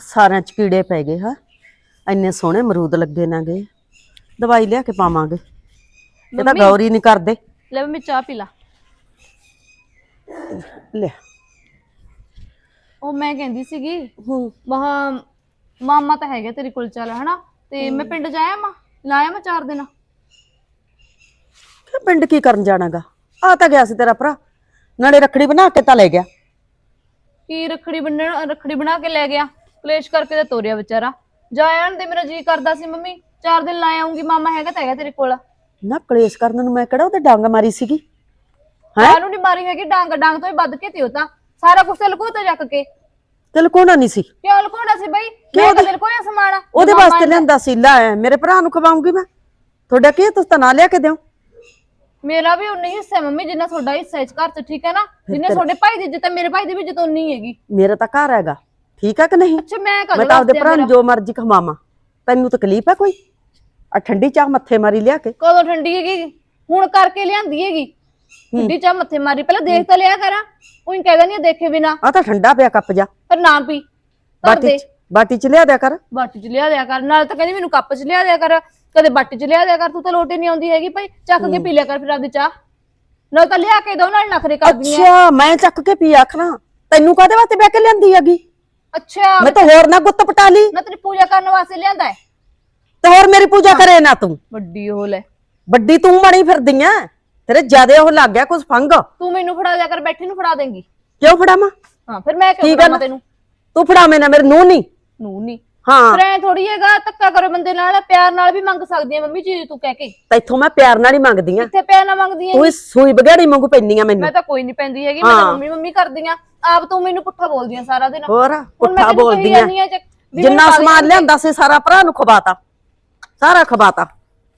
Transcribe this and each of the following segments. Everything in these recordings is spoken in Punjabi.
ਸਾਰਿਆਂ ਚ ਕੀੜੇ ਪੈ ਗਏ ਹਾਂ। ਇੰਨੇ ਸੋਹਣੇ ਅਮਰੂਦ ਲੱਗੇ ਨਾਗੇ ਦਵਾਈ ਲਿਆ ਕੇ ਪਾਵਾਂਗੇ। ਇਹ ਤਾਂ ਗੌਰੀ ਨਹੀਂ ਕਰਦੇ। ਲੈ ਮੈਂ ਚਾਹ ਪੀ ਲਾ। ਲੈ। ਉਹ ਮੈਂ ਕਹਿੰਦੀ ਸੀਗੀ ਹੂੰ। ਮਹਾ ਮਾਮਾ ਤਾਂ ਹੈਗਾ ਤੇਰੇ ਕੋਲ ਚੱਲ ਹਨਾ? ਤੇ ਮੈਂ ਪਿੰਡ ਜਾਇਆ ਮਾ ਲਾਇਆ ਮੈਂ ਚਾਰ ਦਿਨ? ਕਿ ਪਿੰਡ ਕੀ ਕਰਨ ਜਾਣਾਗਾ? ਆ ਤਾਂ ਗਿਆ ਸੀ ਤੇਰਾ ਭਰਾ। ਨਾਲੇ ਰੱਖੜੀ ਬਣਾ ਕੇ ਤਾਂ ਲੈ ਗਿਆ। ਕੀ ਰੱਖੜੀ ਬੰਨਣ ਰੱਖੜੀ ਬਣਾ ਕੇ ਲੈ ਗਿਆ? ਕਲੇਸ਼ ਕਰਕੇ ਤੇ ਤੋਰਿਆ ਵਿਚਾਰਾ। ਜਾਇਣ ਤੇ ਮੇਰਾ ਜੀ ਕਰਦਾ ਸੀ ਮੰਮੀ ਚਾਰ ਦਿਨ ਲਾ ਆਉਂਗੀ ਮਾਮਾ ਹੈਗਾ ਤਾਂ ਹੈਗਾ ਤੇਰੇ ਕੋਲ। ਨਾ ਕਲੇਸ਼ ਕਰਨ ਨੂੰ ਮੈਂ ਕਿਹੜਾ ਉਹਦੇ ਡੰਗ ਮਾਰੀ ਸੀਗੀ? ਕਾਹਨੂੰ ਨਹੀਂ ਮਾਰੀ ਹੈਗੀ ਡਾਂਗ ਡਾਂਗ ਤੋਂ ਹੀ ਵੱਧ ਕੇ ਤੇ ਉਹ ਤਾਂ। ਸਾਰਾ ਕੁਝ ਲਕੋ ਤੇ ਚੱਕ ਕੇ। ਤੇ ਲੁਕਾਉਣਾ ਨਹੀਂ ਸੀ। ਕਿਉਂ ਲਕੋਣਾ ਸੀ ਬਈ? ਮੈਂ ਕਦੇ ਲਕੋਇਆ ਸਮਾਨ। ਉਹਦੇ ਵਾਸਤੇ ਲਿਆਂਦਾ ਸੀ ਲੈ ਮੇਰੇ ਭਰਾ ਨੂੰ ਖਵਾਉਂਗੀ ਮੈਂ। ਤੁਹਾਡਾ ਕੀ ਹੈ, ਤੁਸੀਂ ਤਾਂ ਨਾ ਲਿਆ ਕੇ ਦਿਓ। ਮੇਰਾ ਵੀ ਉਨਾ ਹੀ ਹਿੱਸਾ ਹੈ ਮੰਮੀ ਜਿੰਨਾ ਤੁਹਾਡਾ ਹਿੱਸਾ ਇਸ ਘਰ 'ਚ ਠੀਕ ਹੈ ਨਾ? ਜਿੰਨੇ ਤੁਹਾਡੇ ਭਾਈ ਦੀ ਇੱਜ਼ਤ ਹੈ ਮੇਰੇ ਭਾਈ ਦੀ ਵੀ ਇੱਜ਼ਤ ਉਨੀ ਹੈਗੀ। ਮੇਰਾ ਤਾਂ ਘਰ ਹੈਗਾ। ਠੀਕ ਹੈ ਕਿ ਨਹੀਂ? ਅੱਛਾ ਮੈਂ ਮੈਂ ਕਦੋਂ ਤਾਂ ਆਪਦੇ ਭਰਾ ਨੂੰ ਜੋ ਮਰਜ਼ੀ ਖਵਾਵਾਂ। ਤੈਨੂੰ ਤਕਲੀਫ ਹੈ ਕੋਈ? ਆ ਠੰਡੀ ਚਾਹ ਮੱਥੇ ਮਾਰੀ ਲਿਆ ਕੇ। ਕਦੋਂ ਠੰਡੀ ਹੈਗੀ? ਹੁਣ ਕਰਕੇ ਲਿਆਂਦੀ ਹੈਗੀ। ਠੰਡੀ ਚਾਹ ਮੱਥੇ ਮਾਰੀ। ਪਹਿਲਾਂ ਦੇਖ ਤਾਂ ਲਿਆ ਕਰਾਂ। ਉਹੀ ਕਹਿਦਾ ਨਹੀਂ ਦੇਖੇ ਬਿਨਾ। ਆ ਤਾਂ ਠੰਡਾ ਪਿਆ ਕੱਪ ਜਾ। ਪਰ ਨਾ ਪੀ। ਬਾਟੀ ਬਾਟੀ ਚ ਲਿਆ ਦਿਆ ਕਰ। ਬਾਟੀ 'ਚ ਲਿਆ ਦਿਆ ਕਰ। ਨਾਲ ਤਾਂ ਕਹਿੰਦੀ ਮੈਨੂੰ ਕੱਪ 'ਚ ਲਿਆ ਦਿਆ ਕਰ। ਕਦੇ ਬਾਟੀ 'ਚ ਲਿਆ ਦਿਆ ਕਰ। ਤੂੰ ਤਾਂ ਲੋਟੇ ਨਹੀਂ ਆਉਂਦੀ ਹੈਗੀ ਭਾਈ। ਚੱਕ ਕੇ ਪੀ ਲਿਆ ਕਰ ਫਿਰ ਆਪਦੀ ਚਾਹ। ਨਾਲ ਤਾਂ ਲਿਆ ਕੇ ਦੋ ਨਾਲ ਨਖਰੇ ਕਰਦੀ ਐ ਅੱਛਾ ਮੈਂ ਚੱਕ ਕੇ ਪੀ ਆਖਣਾ। ਤੈਨੂੰ ਕਾਹਦੇ ਵਾਸਤੇ ਬਹਿ ਕੇ ਲਿਆਂਦੀ ਹੈਗੀ? ਅੱਛਾ। ਮੈਂ ਤਾਂ ਹੋਰ ਨਾ ਗੁੱਤ ਪਟਾ ਲਈ। ਨਾ ਤੇਰੀ ਪੂਜਾ ਕਰਨ ਵਾਸਤੇ ਲਿਆਂਦਾ ਹੈ। ਤੇ ਹੋਰ ਮੇਰੀ ਪੂਜਾ ਕਰੇ ਨਾ ਤੂੰ। ਵੱਡੀ ਉਹ ਲੈ। ਵੱਡੀ ਤੂੰ ਬਣੀ ਫਿਰਦੀ ਐ ਤੇਰੇ ਜਿਆਦੇ ਉਹ ਲੱਗ ਗਿਆ ਕੁਝ ਫੰਗ। ਤੂੰ ਮੈਨੂੰ ਫੜਾ ਦਿਆ ਕਰ ਬੈਠੀ ਨੂੰ ਫੜਾ ਦੇਂਗੀ। ਕਿਉਂ ਫੜਾਵਾਂ? ਹਾਂ ਫਿਰ ਮੈਂ ਕੀ ਕਿਉਂ ਗੱਲ? ਫੜਾਵਾਂ ਤੈਨੂੰ? ਤੂੰ ਫੜਾਵੇਂ ਨਾ ਮੇਰੇ ਨੂੰ। ਨਹੀਂ ਨੂੰ। ਨਹੀਂ ਹਾਂ। ਫਿਰ ਐ ਥੋੜੀ ਹੈਗਾ ਧੱਕਾ ਕਰੋ ਬੰਦੇ ਨਾਲ ਪਿਆਰ ਨਾਲ ਵੀ ਮੰਗ ਸਕਦੀ ਹੈ ਮੰਮੀ ਜੀ ਤੂੰ ਕਹਿ ਕੇ। ਤੈਥੋਂ ਮੈਂ ਪਿਆਰ ਨਾਲ ਹੀ ਮੰਗਦੀ ਆ ਕਿੱਥੇ ਪਿਆਰ ਨਾਲ ਮੰਗਦੀ ਹੈ ਤੂੰ ਸੂਈ ਬਗਾੜੀ ਵਾਂਗੂ ਪੈਂਦੀ ਆ ਮੈਨੂੰ। ਮੈਂ ਤਾਂ ਕੋਈ ਨਹੀਂ ਪੈਂਦੀ ਹੈਗੀ ਮੈਂ ਤਾਂ ਮੰਮੀ ਮੰਮੀ ਕਰਦੀ ਆ। ਆਪ ਤੂੰ ਮੈਨੂੰ ਪੁੱਠਾ ਬੋਲਦੀ ਆ ਸਾਰਾ ਦਿਨ। ਹੋਰ ਹੁਣ ਮੈਂ ਪੁੱਠਾ ਤੈਨੂੰ ਕਹੀ ਬੋਲਦੀ ਆ। ਜਾਂਦੀ ਆ ਚੱਕ- ਵੀ ਜਿੰਨਾ ਮੈਨੂੰ ਸਮਾਨ ਲਿਆਂਦਾ ਸੀ ਸਾਰਾ ਭਰਾ ਨੂੰ ਖਵਾਤਾ। ਸਾਰਾ ਖਵਾਤਾ।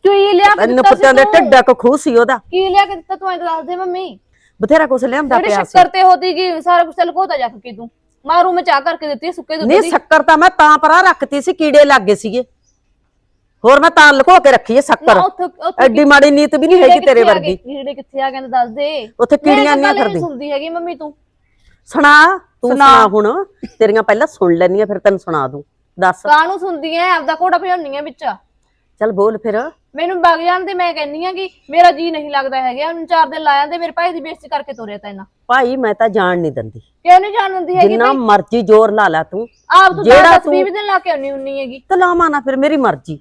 ਇਹ ਲਿਆ ਕੇ ਤੈਨੂੰ ਦਿੱਤਾ ਪੁੱਤਿਆਂ ਦੇ ਤੂੰ? ਢਿੱਡਾ ਕੋ ਖੂਹ ਸੀ ਉਹਦਾ। ਕੀ ਲਿਆ ਕੇ ਦਿੱਤਾ ਤੂੰ ਐਂ ਤਾਂ ਦੱਸ ਦੇ ਮੰਮੀ? ਬਥੇਰਾ ਕੁਛ ਲਿਆਂਦਾ ਜਿਹੜੀ ਪਿਆ ਸੀ। ਸ਼ੱਕਰ ਤੇ ਹੋਤੀ ਕੀ ਸਾਰਾ ਕੁਝ ਲਕੋਤਾ ਜਾ ਕੇ ਤੂੰ। ਮਾਰੂ ਮੈਂ ਚਾਹ ਕਰਕੇ ਦਿੱਤੀ ਸੁੱਕੇ ਦੁੱਧ ਨਹੀਂ ਦੀ। ਸ਼ੱਕਰ ਤਾਂ ਮੈਂ ਤਾਂ ਪਰਾਂ ਰੱਖਤੀ ਸੀ ਕੀੜੇ ਲੱਗੇ ਸੀਗੇ। ਹੋਰ ਮੈਂ ਤਾਂ ਲੁਕੋ ਕੇ ਰੱਖੀ ਹੈ ਸ਼ੱਕਰ। ਨਾ ਉੱਥੇ ਉੱਥੇ ਐਡੀ ਮਾੜੀ ਨੀਤ ਵੀ ਨਹੀਂ ਹੈਗੀ ਤੇਰੇ ਵਰਗੀ। ਕੀੜੇ ਕਿੱਥੇ ਆ ਕਹਿੰਦੇ ਦੱਸ ਦੇ। ਉੱਥੇ ਕੀੜੀਆਂ ਨਹੀਂ ਗੱਲ ਫਿਰਦੀ। ਸੁਣਦੀ ਹੈਗੀ ਮੰਮੀ ਤੂੰ। ਸੁਣਾ ਤੂੰ ਸੁਣਾ ਹੁਣ ਤੇਰੀਆਂ ਪਹਿਲਾਂ ਸੁਣ ਲੈਣੀਆਂ ਫਿਰ ਤੈਨੂੰ ਸੁਣਾ ਦੂੰ। ਦੱਸ। ਕਾਹਨੂੰ ਸੁਣਦੀ ਐ? ਆਪਦਾ ਕੋੜਾ ਭਜਾਉਣੀ ਐ ਵਿੱਚ। ਚੱਲ ਬੋਲ ਫਿਰ। ਮੈਨੂੰ ਵਗ ਜਾਣ ਤੇ ਮੈਂ ਕਹਿੰਨੀ ਆ ਕਿ ਮੇਰਾ ਜੀ ਨਹੀਂ ਲੱਗਦਾ ਹੈਗਾ ਹੁਣ ਚਾਰ ਦਿਨ ਲਾ ਜਾਂਦੇ ਮੇਰੇ ਭਾਈ ਦੀ ਬੇਇੱਜ਼ਤੀ ਕਰਕੇ ਤੋਰਿਆ ਤਾਂ ਇਹਨਾਂ ਭਾਈ ਮੈਂ ਤਾਂ ਜਾਣ ਨਹੀਂ ਦਿੰਦੀ। ਕਿਉਂ ਨਹੀਂ ਜਾਣ ਦਿੰਦੀ ਹੈਗੀ ਜਿੰਨਾ ਮਰਜ਼ੀ ਜ਼ੋਰ ਲਾ ਲੈ ਤੂੰ। ਆਪ ਤੂੰ ਜਿਹੜਾ 10 20 ਦਿਨ ਲਾ ਕੇ ਆਉਣੀ ਹੁੰਨੀ ਹੈਗੀ। ਤੇ ਲਾਵਾਂ ਨਾ ਫਿਰ ਮੇਰੀ ਮਰਜ਼ੀ।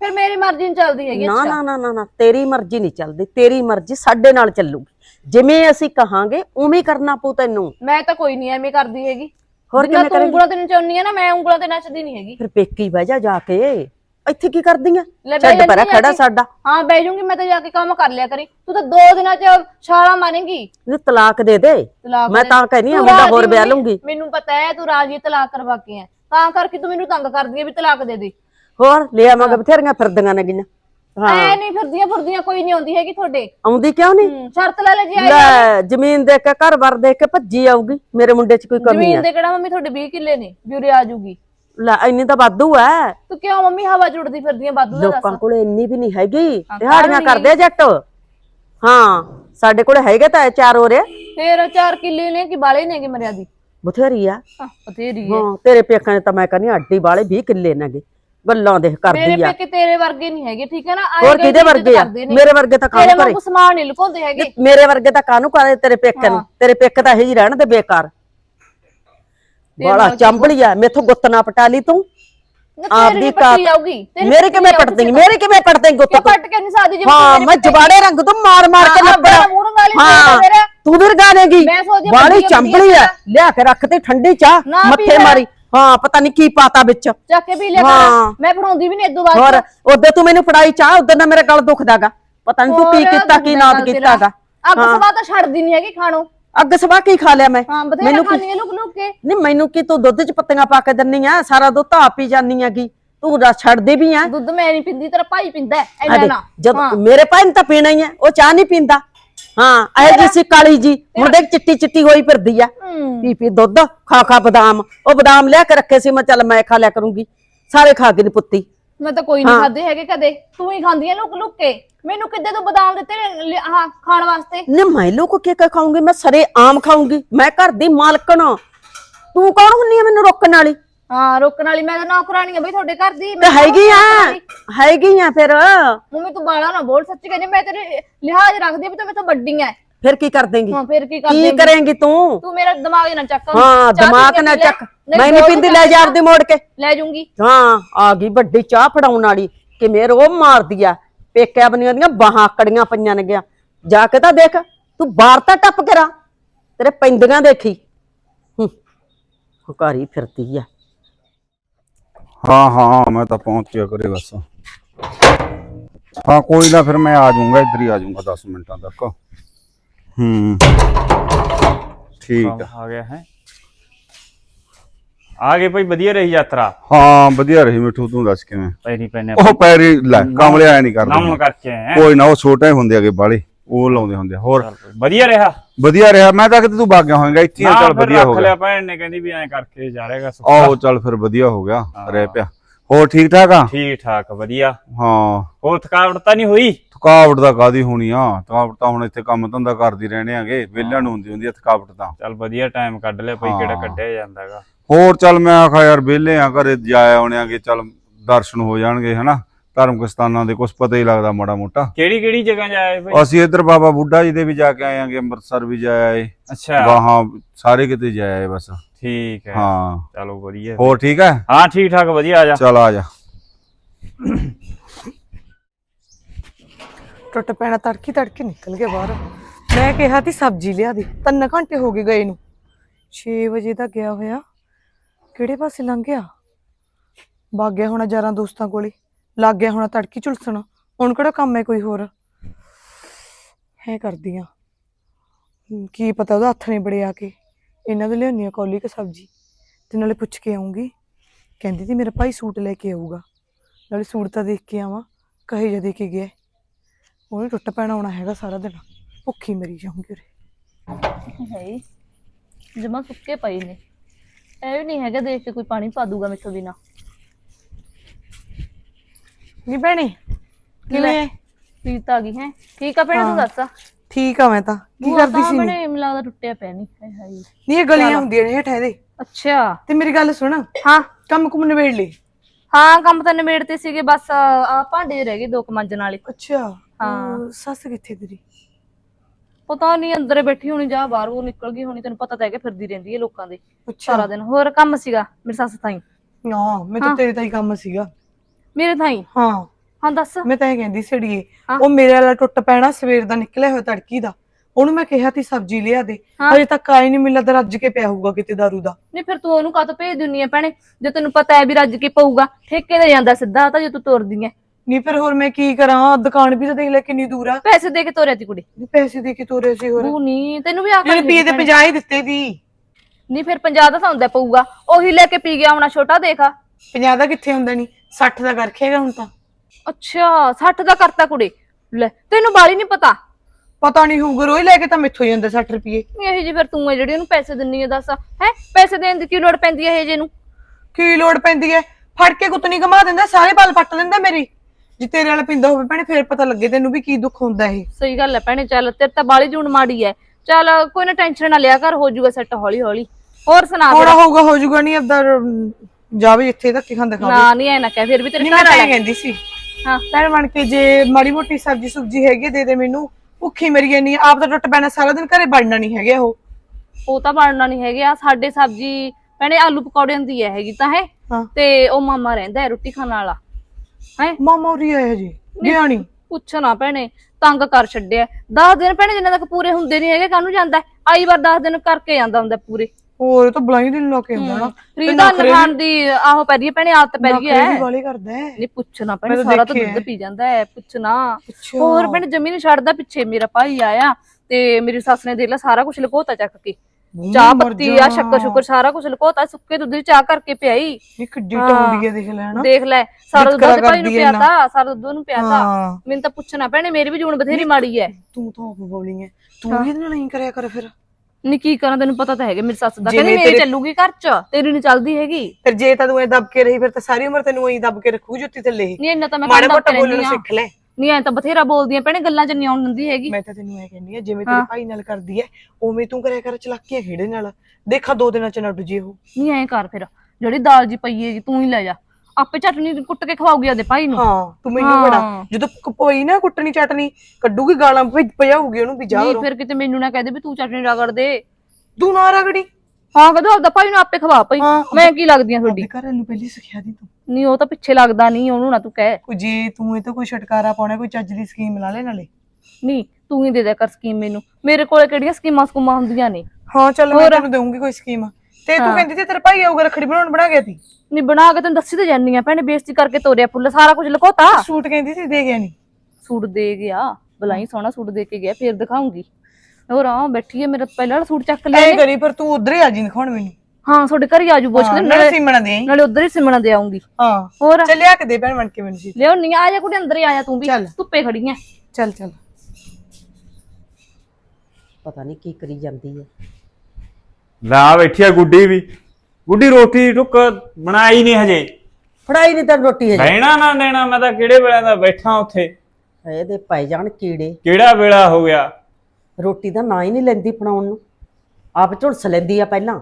ਫਿਰ ਮੇਰੀ ਮਰਜ਼ੀ ਨਹੀਂ ਚੱਲਦੀ ਹੈਗੀ ਨਾ ਨਾ ਨਾ ਨਾ ਤੇਰੀ ਮਰਜ਼ੀ ਨਹੀਂ ਚੱਲਦੀ। ਤੇਰੀ ਮਰਜ਼ੀ ਸਾਡੇ ਨਾਲ ਚੱਲੂਗੀ। ਜਿਵੇਂ ਅਸੀਂ ਕਹਾਂਗੇ ਉਵੇਂ ਕਰਨਾ ਪਊ ਤੈਨੂੰ। ਮੈਂ ਤਾਂ ਕੋਈ ਨਹੀਂ ਐਵੇਂ ਕਰਦੀ ਹੈਗੀ। ਹੋਰ ਕਿਵੇਂ ਤੂੰ ਉਂਗਲਾਂ ਤੇ ਨਚਾਉਣੀ ਆ ਨਾ ਮੈਂ ਉਂਗਲਾਂ ਤੇ ਨੱਚਦੀ ਨਹੀਂ ਹੈਗੀ। ਫਿਰ ਪੇਕੀ ਬਹਿ ਜਾ ਜਾ ਕੇ। ਇੱਥੇ ਕੀ ਕਰਦੀਆਂ? ਲੈ ਬਹਿ ਛੱਡ ਪਰਾ ਜਾਂਦੀ ਖੜਾ ਕੇ। ਸਾਡਾ। ਹਾਂ ਬਹਿ ਜਾਊਂਗੀ ਮੈਂ ਤਾਂ ਜਾ ਕੇ ਕੰਮ ਕਰ ਲਿਆ ਕਰੀ। ਤੂੰ ਤਾਂ ਦੋ ਦਿਨਾਂ ਚ ਛਾਲਾ ਮਾਰੇਂਗੀ। ਇਹ ਤਲਾਕ ਦੇ ਦੇ। ਤਲਾਕ ਮੈਂ ਦੇ। ਤਾਂ ਕਹਿੰਦੀ ਆ ਤੂੰ ਮੁੰਡਾ ਰਾਜੀ ਹੋਰ ਵਿਆਹ ਲੂੰਗੀ ਮੈਨੂੰ ਪਤਾ ਹੈ ਤੂੰ ਰਾਜੀ ਤਲਾਕ ਕਰਵਾ ਕੇ ਆ ਤਾਂ ਕਰਕੇ ਤੂੰ ਮੈਨੂੰ ਤੰਗ ਕਰਦੀ ਹੈ ਵੀ ਤਲਾਕ ਦੇ ਦੇ। ਹੋਰ ਲੈ ਆਵਾਂਗੇ ਬਥੇਰੀਆਂ ਫਿਰਦੀਆਂ ਨੇ ਹਾਂ। ਐ ਨਹੀਂ ਫਿਰਦੀਆਂ ਫਿਰਦੀਆਂ ਕੋਈ ਨਹੀਂ ਆਉਂਦੀ ਹੈਗੀ ਤੁਹਾਡੇ। ਆਉਂਦੀ ਕਿਉਂ ਨਹੀਂ? ਹੂੰ, ਸ਼ਰਤ ਲੈ ਲੈ ਜੀ ਆਈ ਲੈ ਜ਼ਮੀਨ ਦੇ ਕੇ ਘਰ-ਬਾਰ ਦੇ ਕੇ ਭੱਜੀ ਆਊਗੀ। ਮੇਰੇ ਮੁੰਡੇ 'ਚ ਕੋਈ ਕਮੀ ਜ਼ਮੀਨ ਆ। ਦੇ ਕਿਹੜਾ ਮੰਮੀ ਤੁਹਾਡੇ 20 ਕਿੱਲੇ ਨੇ ਬਿਉਰੇ ਆ ਜੂਗੀ ਲੈ ਇੰਨੀ ਤਾਂ ਵਾਧੂ ਐ। ਤੂੰ ਕਿਉਂ ਮੰਮੀ ਹਵਾ ਜੁੜਦੀ ਫਿਰਦੀ ਹੈ ਬਾਦੂ ਦਾ ਲੋਕਾਂ ਦੱਸ। ਕੋਲੇ ਇੰਨੀ ਵੀ ਨਹੀਂ ਹੈਗੀ। ਹਾਂ, ਦਿਹਾੜੀਆਂ ਕਰਦੇ ਆ ਜੱਟ। ਹਾਂ ਸਾਡੇ ਕੋਲੇ ਹੈਗੇ ਤਾਂ ਚਾਰ ਹੋਰੇ। ਫੇਰ ਚਾਰ ਕਿੱਲੇ ਨੇ ਕਿ ਬਾਲੇ ਨੇ ਕਿ ਮਰਿਆਦੀ ਬਥੇਰੀ ਆ। ਬਥੇਰੀ ਹੈ ਹਾਂ ਤੇਰੇ ਪੇਕਾਂ ਨੇ ਤਾਂ ਮੈਂ ਕਹਿੰਦੀ ਅੱਡੀ ਵਾਲੇ 20 ਕਿੱਲੇ ਨੇਗੇ ਗੱਲਾਂ ਦੇਖ ਮੇਰੇ ਕਰਦੀ ਆ। ਪੇਕੇ ਤੇਰੇ ਵਰਗੇ ਨਹੀਂ ਹੈਗੇ ਠੀਕ ਹੈ ਨਾ? ਆਏ ਹੋਰ ਗਏ ਕਿਹਦੇ ਦੀ ਇੱਜ਼ਤ ਵਰਗੇ ਆ? ਕਰਦੇ ਨੇ। ਮੇਰੇ ਵਰਗੇ ਤਾਂ ਤੇਰੇ ਕਾਹਨੂੰ ਕਰੇ? ਵਾਂਗੂ ਸਮਾਨ ਨਹੀਂ ਲੁਕਾਉਂਦੇ ਹੈਗੇ। ਮੇਰੇ ਵਰਗੇ ਤਾਂ ਕਾਹਨੂੰ ਕਰੇ ਤੇਰੇ ਪੇਕੇ ਨੂੰ? ਤੇਰੇ ਪੇਕੇ ਤਾਂ ਇਹ ਰਹਿਣ ਦੇ ਬੇਕਾਰ। ਬੜਾ ਚੰਬਲੀ ਆ ਮੇਥੋਂ ਗੁੱਤ ਨਾ ਪਟਾ ਲਈ ਤੂੰ। ਆਪਦੀ ਵੀ ਪੱਟੀ ਜਾਊਗੀ ਤੇਰੀ ਮੇਰੇ ਕਿਵੇਂ ਪਟਦੀ ਮੇਰੇ ਕਿਵੇਂ ਪਟਦੇ ਗੁੱਤ ਪੱਟ ਕੇ ਨਹੀਂ ਸਾਦੀ ਜੇ ਹਾਂ ਮੈਂ ਜਵਾੜੇ ਰੰਗ ਤੋਂ ਮਾਰ ਮਾਰ ਕੇ ਰੰਗਾ ਲਈ ਹਾਂ। ਤੂੰ ਵੀ ਰਗਾਣੇਗੀ ਮੈਂ ਸੋਚਦੀ ਹਾਂ ਬਾੜੀ ਵੱਡੀ ਚੰਬਲੀ ਆ। ਲਿਆ ਕੇ ਰੱਖ ਤੇ ਠੰਡੀ ਚਾਹ ਨਾ ਮੱਥੇ। ਮਾਰੀ। ਹਾਂ ਪਤਾ ਨਹੀਂ ਕੀ ਪਾਤਾ ਵਿੱਚ। ਚੱਕ ਕੇ ਪੀ ਲਿਆ। ਕਰ। ਮੈਂ ਫੜਾਉਂਦੀ ਵੀ ਨਹੀਂ ਇਦੋਂ ਬਾਅਦ ਹੋਰ ਉਹਦੇ ਤੂੰ ਮੈਨੂੰ ਫੜਾਈ ਚਾਹ ਉਦੋਂ ਦਾ ਮੇਰਾ ਗਲ ਦੁਖਦਾਗਾ। ਪਤਾ ਨਹੀਂ ਤੂੰ ਕੀ ਕੀਤਾ ਕੀ ਨਾਦ। ਕੀਤਾਗਾ। ਅੱਗ ਸਵਾ ਤਾਂ ਛੱਡਦੀ ਨਹੀਂ ਹੈਗੀ ਖਾਣੋ। ਅੱਗ ਸਵਾ ਕੀ ਖਾ ਲਿਆ ਮੈਂ। ਹਾਂ ਬਥੇਰਾ ਖਾਣੀ ਲੁਕ ਲੁਕ ਕੇ। ਨਹੀਂ ਮੈਨੂੰ ਕੀ ਤੂੰ ਦੁੱਧ ਚ ਪੱਤੀਆਂ ਪਾ ਕੇ ਦਿੰਨੀ ਆ? ਸਾਰਾ ਦੁੱਧ ਆ ਪੀ ਜਾਨੀ ਹੈਗੀ। ਤੂੰ ਰਸ ਛੱਡਦੀ ਵੀ ਆ। ਦੁੱਧ ਮੈਂ ਨਹੀਂ ਪਿੰਦੀ ਤੇਰਾ ਭਾਈ ਪਿੰਦਾ ਹੈ, ਐਵੇਂ ਨਾ ਜਦ ਮੇਰੇ ਭਾਈ ਨੇ ਤਾਂ ਪੀਣਾ ਹੀ ਆ ਉਹ ਚਾਹ ਨਹੀਂ ਪੀਂਦਾ। ਹਾਂ ਇਹ ਜੀ ਸੀ ਕਾਲੀ ਜੀ ਹੁਣ ਦੇਖ ਚਿੱਟੀ ਚਿੱਟੀ ਹੋਈ ਫਿਰਦੀ ਆ। ਹੂੰ। ਪੀ ਪੀ ਦੁੱਧ ਖਾ ਖਾ ਬਦਾਮ। ਉਹ ਬਦਾਮ ਲਿਆ ਕੇ ਰੱਖੇ ਸੀ ਮੈਂ ਚੱਲ ਮੈਂ ਖਾ ਲਿਆ ਕਰੂੰਗੀ। ਸਾਰੇ ਖਾ ਕੇ ਨੀ ਪੁੱਤੀ। ਮੈਂ ਤਾਂ ਕੋਈ ਨਹੀਂ ਖਾਦੇ ਹੈਗੇ ਕਦੇ। ਤੂੰ ਹੀ ਖਾਂਦੀ ਹੈ ਲੁਕ ਲੁਕ ਕੇ। ਮੈਨੂੰ ਕਿੱਦੇ ਤੋਂ ਬਦਾਮ ਦਿੱਤੇ ਲਿ- ਆਹ ਖਾਣ ਵਾਸਤੇ? ਨੇ ਮੈਂ ਲੋਕ ਕੀ ਕੀ ਖਾਉਂਗੀ ਮੈਂ ਸਰੇ ਆਮ ਖਾਉਂਗੀ ਮੈਂ ਘਰ ਦੀ ਮਾਲਕਣ ਤੂੰ ਕੌਣ ਹੁੰਨੀ ਆ ਮੈਨੂੰ ਰੋਕਣ ਵਾਲੀ? ਹਾਂ ਰੋਕਣ ਵਾਲੀ ਮੈਂ ਤਾਂ ਨੌਕਰਾਨੀ ਆ ਬਈ ਤੁਹਾਡੇ ਘਰ ਦੀ। ਤੇ ਮੈਂ ਹੈਗੀ ਆ। ਹੈਗੀ ਆ ਫਿਰ। ਮੰਮੀ ਤੂੰ ਬਾਲਾ ਨਾ ਬੋਲ ਸੱਚੀ ਕਹਿੰਦੀ ਮੈਂ ਤੇਰੇ ਲਿਹਾਜ਼ ਰੱਖਦੀ ਆ ਵੀ ਤੂੰ ਮੇਰੇ ਤੋਂ ਵੱਡੀ ਐ। ਫਿਰ ਕੀ ਕਰ ਦੇਂਗੀ? ਹਾਂ ਫਿਰ ਕੀ ਕਰ ਕੀ ਦੇਂਗੀ? ਕਰੇਂਗੀ ਤੂੰ? ਤੂੰ ਮੇਰਾ ਦਿਮਾਗ ਨਾ ਚੱਕ। ਹਾਂ ਚਾਹ ਦਿਮਾਗ ਪੀ ਨਾ ਕੇ ਪੀ ਲੈ। ਚੱਕ। ਮੈਂ ਨਹੀਂ ਪਿੰਦੀ ਲੈ ਜਾ ਆਪਦੀ ਮੋੜ ਕੇ। ਲੈ ਜੂੰਗੀ। ਹਾਂ ਆ ਗਈ ਵੱਡੀ ਚਾਹ ਫੜਾਉਣ ਵਾਲੀ। ਕਿ ਮੇਰੇ ਉਹ ਮਾਰਦੀ ਆ। ਪੇਕਿਆ ਬਨੀਆਂ ਦੀਆਂ ਬਾਹਾਂ ਆਕੜੀਆਂ ਪਈਆਂ ਨੇ ਗਿਆ। ਜਾ ਕੇ ਤਾਂ ਦੇਖ ਤੂੰ ਬਾਹਰ ਤਾਂ ਟੱਪ ਕਰਾ ਤੇਰੇ ਪੈਂਦੀਆਂ ਦੇਖੀ। ਹੂੰ ਹੁਕਾਰੀ ਫਿਰਦੀ ਆ। ਹਾਂ ਹਾਂ ਮੈਂ ਤਾਂ ਪਹੁੰਚ ਗਿਆ ਕਰੇ ਬਸ। ਹਾਂ ਕੋਈ ਨਾ ਫਿਰ ਮੈਂ ਆ ਜਾਊਂਗਾ ਇੱਧਰ ਹੀ ਆ ਜਾਊਂਗਾ 10 ਮਿੰਟਾਂ ਤੱਕ। ਹੂੰ। ਠੀਕ ਆ। ਆ ਗਿਆ ਹੈ। ਆ ਗਏ ਭਾਈ ਵਧੀਆ ਰਹੀ ਯਾਤਰਾ? ਹਾਂ ਵਧੀਆ ਰਹੀ ਮਿੱਠੂ ਤੂੰ ਦੱਸ ਕਿਵੇਂ? ਪੈਰੀ ਪੈਨੇ ਉਹ ਪੈਰੀ ਲੈ ਕਮਲੇ ਆਇਆ ਨਹੀਂ ਨਾਮ ਕਰਦੇ ਕਰਕੇ ਆਏ ਹੈਂ। ਕੋਈ ਨਾ ਉਹ ਛੋਟੇ ਹੁੰਦੇ ਆਗੇ ਬਾਲੇ ਉਹ ਲਾਉਂਦੇ ਹੁੰਦੇ ਆ। ਹੋਰ? ਵਧੀਆ ਰਿਹਾ। ਵਧੀਆ ਰਿਹਾ। ਮੈਂ ਤਾਂ ਕਿਤੇ ਤੂੰ ਬਾਗਿਆ ਹੋਏਗਾ ਇੱਥੇ ਹੀ ਆ, ਨਾ, ਚੱਲ ਵਧੀਆ ਹੋ ਰੱਖ ਗਿਆ। ਲਿਆ ਭੈਣ ਨੇ ਕਹਿੰਦੀ ਵੀ ਐਂ ਕਰਕੇ ਜਾ ਰਹੇਗਾ ਸੁੱਕਾ। ਆਹੋ ਚੱਲ ਫਿਰ ਵਧੀਆ ਹੋ ਗਿਆ। ਰਹਿ ਪਿਆ। ਹੋਰ ਠੀਕ ਠਾਕ ਆ? ਠੀਕ ਠਾਕ ਵਧੀਆ। ਹਾਂ। ਹੋਰ ਥਕਾਵਟ ਤਾਂ ਨਹੀਂ ਹੋਈ? ਥਕਾਵਟ ਦਾ ਕਾਦੀ ਹੋਣੀ ਆ? ਥਕਾਵਟ ਤਾਂ ਹੁਣ ਇੱਥੇ ਕੰਮ ਧੰਦਾ ਕਰਦੀ ਰਹਿਣੇ ਆਗੇ ਵਿਹਲਿਆਂ ਨੂੰ ਹੁੰਦੀ ਹੁੰਦੀ ਆ ਥਕਾਵਟ ਤਾਂ। ਚੱਲ ਵਧੀਆ ਟਾਈਮ ਕੱਢ ਲਿਆ ਭਾਈ ਕਿਹੜਾ। ਕੱਢਿਆ ਜਾਂਦਾਗਾ। ਹੋਰ ਚੱਲ ਮੈਂ ਆਖਾ ਯਾਰ ਵਿਹਲੇ ਆ ਘਰੇ ਜਾ ਆਉਣੇਾਂਗੇ ਚੱਲ ਦਰਸ਼ਨ ਹੋ ਜਾਣਗੇ ਹਨਾ? ਧਰਮ ਸਥਾਨਾਂ ਦੇ ਕੁਝ ਪਤਾ ਹੀ ਲੱਗਦਾ ਮਾੜਾ ਮੋਟਾ। ਕਿਹੜੀ ਕਿਹੜੀ ਜਗ੍ਹਾ ਜਾਏ ਭਾਈ ਅਸੀਂ ਇੱਧਰ ਬਾਬਾ ਬੁੱਢਾ ਜੀ ਦੇ ਵੀ ਜਾ ਕੇ ਆਏ ਆਂਗੇ ਅੰਮ੍ਰਿਤਸਰ ਵੀ ਜਾ ਆਏ। ਅੱਛਾ। ਵਾਹਾਂ ਸਾਰੇ ਕਿਤੇ ਜਾ ਆਏ ਬਸ। ਠੀਕ ਹੈ। ਹਾਂ। ਚਲੋ ਵਧੀਆ। ਹੋਰ ਠੀਕ ਹੈ? ਹਾਂ ਠੀਕ ਠਾਕ ਵਧੀਆ ਆ ਜਾ। ਚੱਲ ਆ ਜਾ। ਟੁੱਟ ਪੈਣਾ, ਤੜਕੀ ਤੜਕੀ ਨਿਕਲ ਗਏ ਬਾਹਰ। ਮੈਂ ਕਿਹਾ ਤੀ ਸਬਜ਼ੀ ਲਿਆ ਦੀ, ਤਿੰਨ ਘੰਟੇ ਹੋ ਗਏ ਗਏ ਨੂੰ। 6 ਵਜੇ ਦਾ ਗਿਆ ਹੋਇਆ। ਕਿਹੜੇ ਪਾਸੇ ਲੰਘ ਗਿਆ? ਵਗ ਗਿਆ ਹੋਣਾ ਯਾਰਾਂ ਦੋਸਤਾਂ ਕੋਲੇ, ਲੱਗ ਗਿਆ ਹੋਣਾ ਤੜਕੀ ਝੁਲਸਣ। ਹੁਣ ਕਿਹੜਾ ਕੰਮ ਹੈ ਕੋਈ ਹੋਰ? ਹੈ ਕਰਦੀ ਆ। ਕੀ ਪਤਾ ਉਹਦਾ ਹੱਥ ਨੇ ਬੜੇ ਆ ਕੇ। ਇਹਨਾਂ ਦੇ ਲਿਆਉਣੀ ਆ ਕੌਲੀ ਕ ਸਬਜ਼ੀ। ਤੇ ਨਾਲੇ ਪੁੱਛ ਕੇ ਆਉਂਗੀ ਕਹਿੰਦੀ ਤੀ ਮੇਰਾ ਭਾਈ ਸੂਟ ਲੈ ਕੇ ਆਊਗਾ। ਨਾਲੇ ਸੂਟ ਤਾਂ ਦੇਖ ਕੇ ਆਵਾਂ, ਕਹੇ ਜਿਹਾ ਦੇ ਕੇ ਗਿਆ। ਉਹ ਨੀ ਟੁੱਟ ਪੈਣਾ ਆਉਣਾ ਹੈਗਾ ਸਾਰਾ ਦਿਨ। ਭੁੱਖੀ ਮਰੀ ਜਾਊਂਗੀ ਉਰੇ। ਹੈ ਜਮਾ ਸੁੱਕੇ ਪਏ ਨੇ। ਇਹ ਵੀ ਨਹੀਂ ਹੈਗਾ ਦੇਖ ਕੇ ਕੋਈ ਪਾਣੀ ਪਾ ਦੂਗਾ ਮੇਥੋਂ ਬਿਨਾ। ਨੀ ਭੈਣੇ ਕਿਵੇਂ? ਐ? ਪੀਤ ਆ ਗਈ ਹੈ। ਠੀਕ ਆ ਭੈਣੇ ਤੂੰ ਦੱਸ? ਠੀਕ ਆ ਮੈਂ ਤਾਂ। ਕੀ ਕਰਦੀ ਸੀ? ਭੈਣੇ ਮੈਨੂੰ ਲੱਗਦਾ ਟੁੱਟਿਆ ਪਿਆ ਨਹੀਂ ਹਾਏ ਹਾਏ। ਨੀ ਇਹ ਗਲੀਆਂ ਹੁੰਦੀਆਂ ਨੇ ਹੇਠਾਂ ਇਹਦੇ। ਅੱਛਾ। ਤੇ ਮੇਰੀ ਗੱਲ ਸੁਣ। ਹਾਂ। ਕੰਮ ਕੁਮ ਨਿਬੇੜ ਲਈ? ਹਾਂ ਕੰਮ ਤਾਂ ਨਿਬੇੜਤੇ ਸੀਗੇ ਬਸ ਆ ਭਾਂਡੇ ਰਹਿ ਗਏ ਦੋ ਕੁ ਮਾਂਜਣ ਵਾਲੇ। ਅੱਛਾ। ਹਾਂ। ਸੱਸ ਕਿੱਥੇ ਤੇਰੀ? ਪਤਾ ਨਹੀਂ ਅੰਦਰੇ ਬੈਠੀ ਹੋਣੀ ਜਾਂ ਬਾਹਰ ਉਹ ਨਿਕਲ ਗਈ ਹੋਣੀ ਤੈਨੂੰ ਪਤਾ ਤਾਂ ਹੈ ਕਿ ਫਿਰਦੀ ਰਹਿੰਦੀ ਹੈ ਲੋਕਾਂ ਦੇ ਸਾਰਾ ਦਿਨ। ਹੋਰ ਕੰਮ ਸੀਗਾ ਮੇਰੀ ਸੱਸ ਤਾਈ? ਨਾ ਮੈਂ ਤਾਂ ਤੇਰੇ ਤਾਂ ਹੀ ਕੰਮ ਸੀਗਾ। ਮੇਰੇ ਤਾਈ? ਹਾਂ। ਹਾਂ ਦੱਸ। ਮੈਂ ਤਾਂ ਇਹ ਕਹਿੰਦੀ ਸੜੀਏ। ਉਹ ਮੇਰੇ ਵਾਲਾ ਟੁੱਟ ਪੈਣਾ ਸਵੇਰ ਦਾ ਨਿਕਲਿਆ ਹੋਇਆ ਤੜਕੀ ਦਾ। ਉਹਨੂੰ ਮੈਂ ਕਿਹਾ ਤੀ ਸਬਜ਼ੀ ਲਿਆ ਦੇ। ਅਜੇ ਤੱਕ ਆਈ ਨਹੀਂ ਮਿਲਦਾ ਰੱਜ ਕੇ ਪਿਆ ਹੋਊਗਾ ਕਿਤੇ ਦਾਰੂ ਦਾ। ਨਹੀਂ ਫਿਰ ਤੂੰ ਉਹਨੂੰ ਕਾਹਤੋਂ ਭੇਜ ਦਿੰਨੀ ਆ ਭੈਣੇ? ਜੇ ਤੈਨੂੰ ਪਤਾ ਹੈ ਵੀ ਰੱਜ ਕੇ ਪਊਗਾ ਠੇਕੇ ਤੇ ਜਾਂਦਾ ਸਿੱਧਾ ਤਾਂ ਜੇ ਤੂੰ ਤੁਰਦੀ ਐ। ਨਹੀਂ ਫਿਰ ਹੋਰ ਮੈਂ ਕੀ ਕਰਾਂ? ਦੁਕਾਨ ਵੀ ਤਾਂ ਦੇਖ ਲੈ ਕਿੰਨੀ ਦੂਰ ਆ। ਪੈਸੇ ਦੇ ਕੇ ਤੋਰਿਆ ਤੀ ਕੁੜੀ। ਪੈਸੇ ਦੇ ਕੇ ਤੋਰੇ ਸੀ ਹੋਰ। ਤੂੰ ਨਹੀਂ ਤੈਨੂੰ ਵੀ ਆਖਰ ਜਿਹੜੇ ਪੀਏ ਦੇ 50 ਹੀ ਦਿੱਤੇ ਦੀ। ਨਹੀਂ ਫਿਰ 50 ਦਾ ਸੌਂਦਾ ਪਊਗਾ। ਉਹੀ ਲੈ ਕੇ ਪੀ ਗਿਆ ਹੋਣਾ ਛੋਟਾ ਦੇਖਾ 50 ਦਾ ਕਿੱਥੇ ਹੁੰਦਾ ਨਹੀਂ? 60 ਦਾ ਕਰ ਖੇਗਾ ਹੁਣ ਤਾਂ। ਅੱਛਾ 60 ਦਾ ਕਰਤਾ ਕੁੜੀ। ਲੈ ਤੈਨੂੰ ਬਾਲੀ ਨਹੀਂ ਪਤਾ? ਪਤਾ ਨਹੀਂ ਹੋਊਗਾ ਰੋਜ਼ ਲੈ ਕੇ ਤਾਂ ਮੈਥੋਂ ਹੀ ਜਾਂਦਾ 60 ਰੁਪਏ ਇਹੀ ਜੀ ਫਿਰ ਤੂੰ ਹੈ ਜਿਹੜੀ ਉਹਨੂੰ ਪੈਸੇ ਦਿੰਨੀ ਹੈ ਦੱਸ ਹੈ? ਪੈਸੇ ਦੇਣ ਦੀ ਕੀ ਲੋੜ ਪੈਂਦੀ ਹੈ ਇਹ ਜੇ ਨੂੰ? ਕੀ ਲੋੜ ਪੈਂਦੀ ਹੈ ਫੜ ਕੇ ਗੁੱਤਨੀ ਘਮਾ ਦਿੰਦਾ ਸਾਰੇ ਬਲ ਪੱਟ ਦਿੰਦਾ ਮੇਰੀ। ਜੇ ਤੇਰੇ ਵਾਲਾ ਪਿੰਦਾ ਹੋਵੇ ਭੈਣੇ ਫੇਰ ਪਤਾ ਲੱਗੇ ਤੈਨੂੰ ਵੀ ਕੀ ਦੁੱਖ ਹੁੰਦਾ ਇਹ। ਸਹੀ ਗੱਲ ਹੈ ਭੈਣੇ ਚੱਲ ਤੇਰੇ ਤਾਂ ਬਾਲੀ ਜੂਣ ਮਾੜੀ ਹੈ ਚੱਲ ਕੋਈ ਨਾ ਟੈਨਸ਼ਨ ਨਾ ਲਿਆ ਕਰ ਹੋ ਜਾਊਗਾ ਸੈੱਟ ਹੌਲੀ ਹੌਲੀ। ਹੋਰ ਸੁਣਾ ਫਿਰ। ਹੋਊਗਾ ਹੋ ਜਾਊਗਾ ਨਹੀਂ ਅਬਦਾ ਜਾਵੇ ਇੱਥੇ ਧੱਕੇ ਖਾਂਦਾ ਖਾਵੇ ਨਾ ਨਹੀਂ ਐ ਨਾ ਕਹਿ ਫਿਰ ਵੀ ਤੇਰੇ ਘਰ ਵਾਲਾ ਕਹਿੰਦੀ ਸੀ। ਹਾਂ। ਭੈਣ ਬਣ ਕੇ ਜੇ ਮਾੜੀ ਮੋਟੀ ਸਬਜੀ ਸੁਬਜੀ ਹੈਗੀ ਦੇ ਦੇ ਮੈਨੂੰ। ਭੁੱਖੀ ਮਰੀ ਜਾਨੀ। ਆਪ ਤਾਂ ਟੁੱਟ ਪੈਣਾ ਸਾਰਾ ਦਿਨ ਘਰੇ ਵੜਨਾ ਨਹੀਂ ਹੈਗਾ ਉਹ। ਉਹ ਤਾਂ ਬਣਨਾ ਨਹੀਂ ਹੈਗੇ ਆ ਸਾਡੇ ਸਬਜੀ ਭੈਣੇ ਆਲੂ ਪਕੌੜੇ ਹੁੰਦੀ ਹੈ ਹੈਗੀ ਤਾਂ ਹੈ। ਹਾਂ। ਤੇ ਉਹ ਮਾਮਾ ਰਹਿੰਦਾ ਹੈ ਰੋਟੀ ਖਾਣ ਵਾਲਾ। ਹੈ? ਮਾਮਾ ਉਰੀ ਆਇਆ ਜੀ ਗਿਆ ਨਹੀਂ ਪੁੱਛ ਨਾ ਭੈਣੇ ਤੰਗ ਕਰ ਛੱਡਿਆ। 10 ਦਿਨ ਭੈਣੇ ਜਿੰਨਾ ਤੱਕ ਪੂਰੇ ਹੁੰਦੇ ਨਹੀਂ ਹੈਗੇ ਕਾਹਨੂੰ ਜਾਂਦਾ? ਆਈ ਵਾਰ 10 ਦਿਨ ਕਰਕੇ ਜਾਂਦਾ ਹੁੰਦਾ ਪੂਰੇ। ਹੋਰ ਇਹ ਤਾਂ ਬਲਾਈ ਦਿਨ ਲਾ ਕੇ ਹੁੰਦਾ ਨਾ। ਫਰੀਦਾ ਨਖਾਨ ਦੀ ਆਹੋ ਪੈ ਰਹੀ ਭੈਣੇ ਆਦਤ ਪੈ ਰਹੀ ਹੈ। ਨਖਰੇ ਵਾਲੇ ਕਰਦਾ ਹੈ। ਨਹੀਂ ਪੁੱਛਣਾ ਭੈਣੇ ਸਾਰਾ ਤਾਂ ਦੁੱਧ ਪੀ ਜਾਂਦਾ ਹੈ ਪੁੱਛਣਾ। ਹੋਰ ਭੈਣੇ ਜਮੀ ਨਹੀਂ ਛੱਡਦਾ ਪਿੱਛੇ ਮੇਰਾ ਭਾਈ ਆਇਆ ਤੇ ਮੇਰੀ ਸੱਸ ਨੇ ਦੇਖ ਲਾ ਸਾਰਾ ਕੁਝ ਲਕੋਤਾ ਚੱਕ ਕੇ। ਚਾਹ ਪੱਤੀ ਆ। ਸ਼ੱਕਰ ਸ਼ੁਕਰ ਸਾਰਾ ਕੁਝ ਲਕੋਤਾ ਸੁੱਕੇ ਦੁੱਧ ਦੀ ਚਾਹ ਕਰਕੇ ਪਿਆਈ। ਇਹ ਕਿੱਡੀ ਟੌਂਡੀ ਹੈ ਦੇਖ ਲੈਣਾ ਦੇਖ ਲੈ ਸਾਰਾ ਦੁੱਧ ਭਾਈ ਨੂੰ ਨਾ। ਪਿਆਤਾ ਸਾਰਾ ਦੁੱਧ ਉਹਨੂੰ ਪਿਆਤਾ। ਮੈਨੂੰ ਤਾਂ ਪੁੱਛਣਾ ਭੈਣੇ ਮੇਰੀ ਵੀ ਜੂਣ ਬਥੇਰੀ ਮਾੜੀ ਹੈ ਤੂੰ ਤਾਂ ਆਪ ਬੋਲੀ ਹੈ ਤੂੰ ਵੀ ਇਹਦੇ ਨਹੀਂ ਕਰਿਆ ਕਰ ਫਿਰ। ਨੀ ਕੀ ਕਰਾਂ ਤੈਨੂੰ ਪਤਾ ਤਾਂ ਹੈਗਾ ਮੇਰੀ ਸੱਸ ਦਾ। ਕਹਿੰਦੀ ਮੇਰੀ ਚੱਲੂਗੀ ਘਰ ਚ ਤੇਰੀ ਨਹੀਂ ਚੱਲਦੀ ਹੈਗੀ। ਫਿਰ ਜੇ ਤਾਂ ਤੂੰ ਇਹ ਦਬ ਕੇ ਰਹੀ ਫਿਰ ਤਾਂ ਸਾਰੀ ਉਮਰ ਤੈਨੂੰ ਐਂ ਦਬ ਕੇ ਰੱਖੂ ਜੁੱਤੀ ਥੱਲੇ। ਨਹੀਂ ਇੰਨਾ ਤਾਂ ਮੈਂ ਮਾੜਾ ਮੋਟਾ ਬੋਲਣ ਸਿੱਖ ਲੈ। ਨਹੀਂ ਐ ਤਾਂ ਬਥੇਰਾ ਬੋਲਦੀ ਆ ਭੈਣੇ ਗੱਲਾਂ ਚ ਨਹੀਂ ਆਉਣ ਦਿੰਦੀ ਹੈਗੀ। ਮੈਂ ਤਾਂ ਤੈਨੂੰ ਇਹ ਕਹਿੰਦੀ ਆ ਜਿਵੇਂ ਤੇਰੇ ਭਾਈ ਨਾਲ ਕਰਦੀ ਐ ਉਵੇਂ ਤੂੰ ਕਰਿਆ ਕਰ ਚਲਾਕੀਆਂ ਖੇੜੇ ਨਾਲ। ਦੇਖਾ ਦੋ ਦਿਨਾਂ ਚ ਨੱਡ ਜੇ ਉਹ। ਨਹੀਂ ਐ ਕਰ ਫਿਰ ਜਿਹੜੀ ਦਾਲ ਜੀ ਪਈ ਹੈਗੀ ਤੂੰ ਹੀ ਲੈ ਜਾ। ਆਪੇ ਚਟਨੀ ਕੁੱਟ ਕੇ ਖਵਾਉਗੀ ਉਹਦੇ ਭਾਈ ਨੂੰ। ਹਾਂ ਤੂੰ ਮੈਨੂੰ ਹਾਂ। ਬੜਾ ਜਦੋਂ ਪਈ ਨਾ ਕੁੱਟਣੀ ਚਟਨੀ ਕੱਢੂਗੀ ਗਾਲਾਂ ਭਿੱਜ ਪਜਾਊਗੀ ਉਹਨੂੰ ਵੀ ਜਾ ਨਹੀਂ। ਫਿਰ ਕਿਤੇ ਮੈਨੂੰ ਨਾ ਕਹਦੇ ਵੀ ਤੂੰ ਚਟਨੀ ਰਗੜ ਦੇ। ਤੂੰ ਨਾ ਰਗੜੀ। ਹਾਂ ਕਦੋਂ ਆਪਦਾ ਭਾਈ ਨੂੰ ਆਪੇ ਖਵਾ ਪਈ ਹਾਂ। ਮੈਂ ਕੀ ਲੱਗਦੀ ਆ ਤੁਹਾਡੀ? ਘਰ ਨੂੰ ਪਹਿਲੀ ਸਿੱਖਿਆ ਦੀ ਤੂੰ। ਨਹੀਂ ਉਹ ਤਾਂ ਪਿੱਛੇ ਲੱਗਦਾ ਨਹੀਂ ਉਹਨੂੰ ਨਾ ਤੂੰ ਕਹਿ। ਕੋਈ ਜੇ ਤੂੰ ਇਹ ਤੋਂ ਕੋਈ ਛਟਕਾਰਾ ਪਾਉਣਾ ਕੋਈ ਚੱਜ ਦੀ ਸਕੀਮ ਲਾ ਲੈ ਨਾਲੇ। ਨਹੀਂ ਤੂੰ ਹੀ ਦੇ ਦਿਆ ਕਰ ਸਕੀਮ ਮੈਨੂੰ। ਮੇਰੇ ਕੋਲੇ ਕਿਹੜੀਆਂ ਸਕੀਮਾਂ ਸਕੂਮਾਂ ਹੁੰਦੀਆਂ ਨੇ? ਹਾਂ ਚੱਲ ਮੈਂ ਤੈਨੂੰ ਦੇਵਾਂਗੀ ਕੋਈ ਸਕੀਮ। ਤੇ ਤੂੰ ਕਹਿੰਦੀ ਸੀ ਤੇਰਾ ਭਾਈ ਆਊਗਾ ਰੱਖੜੀ ਬਣਾਉਣ ਬਣਾ ਗਿਆ ਤੀ ਨਹੀਂ ਬਣਾ ਕੇ ਤੈਨੂੰ ਦੱਸੀ ਤਾਂ ਜਾਨੀ ਆ ਭੈਣੇ ਬੇਇੱਜ਼ਤੀ ਕਰਕੇ ਤੋਰਿਆ ਫੁੱਲ ਸਾਰਾ ਕੁਝ ਲਕੋਤਾ। ਸੂਟ ਕਹਿੰਦੀ ਸੀ ਦੇ ਗਿਆ ਨਹੀਂ ਸੂਟ ਦੇ ਗਿਆ ਬਲਾਈ ਸੋਹਣਾ ਸੂਟ ਦੇ ਕੇ ਗਿਆ ਫੇਰ ਦਿਖਾਉਂਗੀ ਹੋਰ ਆ ਬੈਠੀ ਹੈ ਮੇਰਾ ਪਹਿਲਾਂ ਵਾਲਾ ਸੂਟ ਚੱਕ ਲਿਆ ਐ ਕਰੀ ਪਰ ਤੂੰ ਉਧਰ ਹੀ ਆ ਜੀ ਦਿਖਾਉਣ ਮੈਨੂੰ ਹਾਂ ਤੁਹਾਡੇ ਘਰ ਹੀ ਆਜੂ ਪੁੱਛ ਲੈ ਨਾਲੇ ਸੀਮਣਾ ਦੇ। ਨਾਲੇ ਉਧਰ ਹੀ ਸਿਮਣਾ ਦੇ ਆਉਂਗੀ। ਹਾਂ ਹੋਰ? ਚੱਲ ਲਿਆ ਕੇ ਦੇ ਭੈਣ ਬਣ ਕੇ ਮੈਨੂੰ ਜੀ। ਲਿਓ ਨਹੀਂ ਆ ਜਾ ਕੁੜੇ ਅੰਦਰ ਹੀ ਆ ਜਾ ਤੂੰ ਵੀ। ਧੁੱਪੇ ਖੜੀ ਐ ਚੱਲ ਚੱਲ। ਪਤਾ ਨਹੀਂ ਕੀ ਕਰੀ ਜਾਂਦੀ ਹੈ ਲਾ ਬੈਠੀ ਆ ਗੁੱਡੀ ਵੀ। ਗੁੱਡੀ ਰੋਟੀ ਟੁੱਕ ਬਣਾਈ ਨਹੀਂ ਹਜੇ। ਫੜਾਈ ਨਹੀਂ ਤੈਨੂੰ ਰੋਟੀ ਹੈ ਲੈਣਾ ਨਾ ਦੇਣਾ ਮੈਂ ਤਾਂ ਕਿਹੜੇ ਵੇਲੇ ਦਾ ਬੈਠਾ ਉੱਥੇ। ਇਹਦੇ ਪੈ ਜਾਣ ਕੀੜੇ। ਕਿਹੜਾ ਵੇਲਾ ਹੋ ਗਿਆ? ਰੋਟੀ ਦਾ ਨਾਂ ਹੀ ਨਹੀਂ ਲੈਂਦੀ ਫੜਾਉਣ ਨੂੰ। ਆਪ ਝੁਲਸ ਲੈਂਦੀ ਆ ਪਹਿਲਾਂ।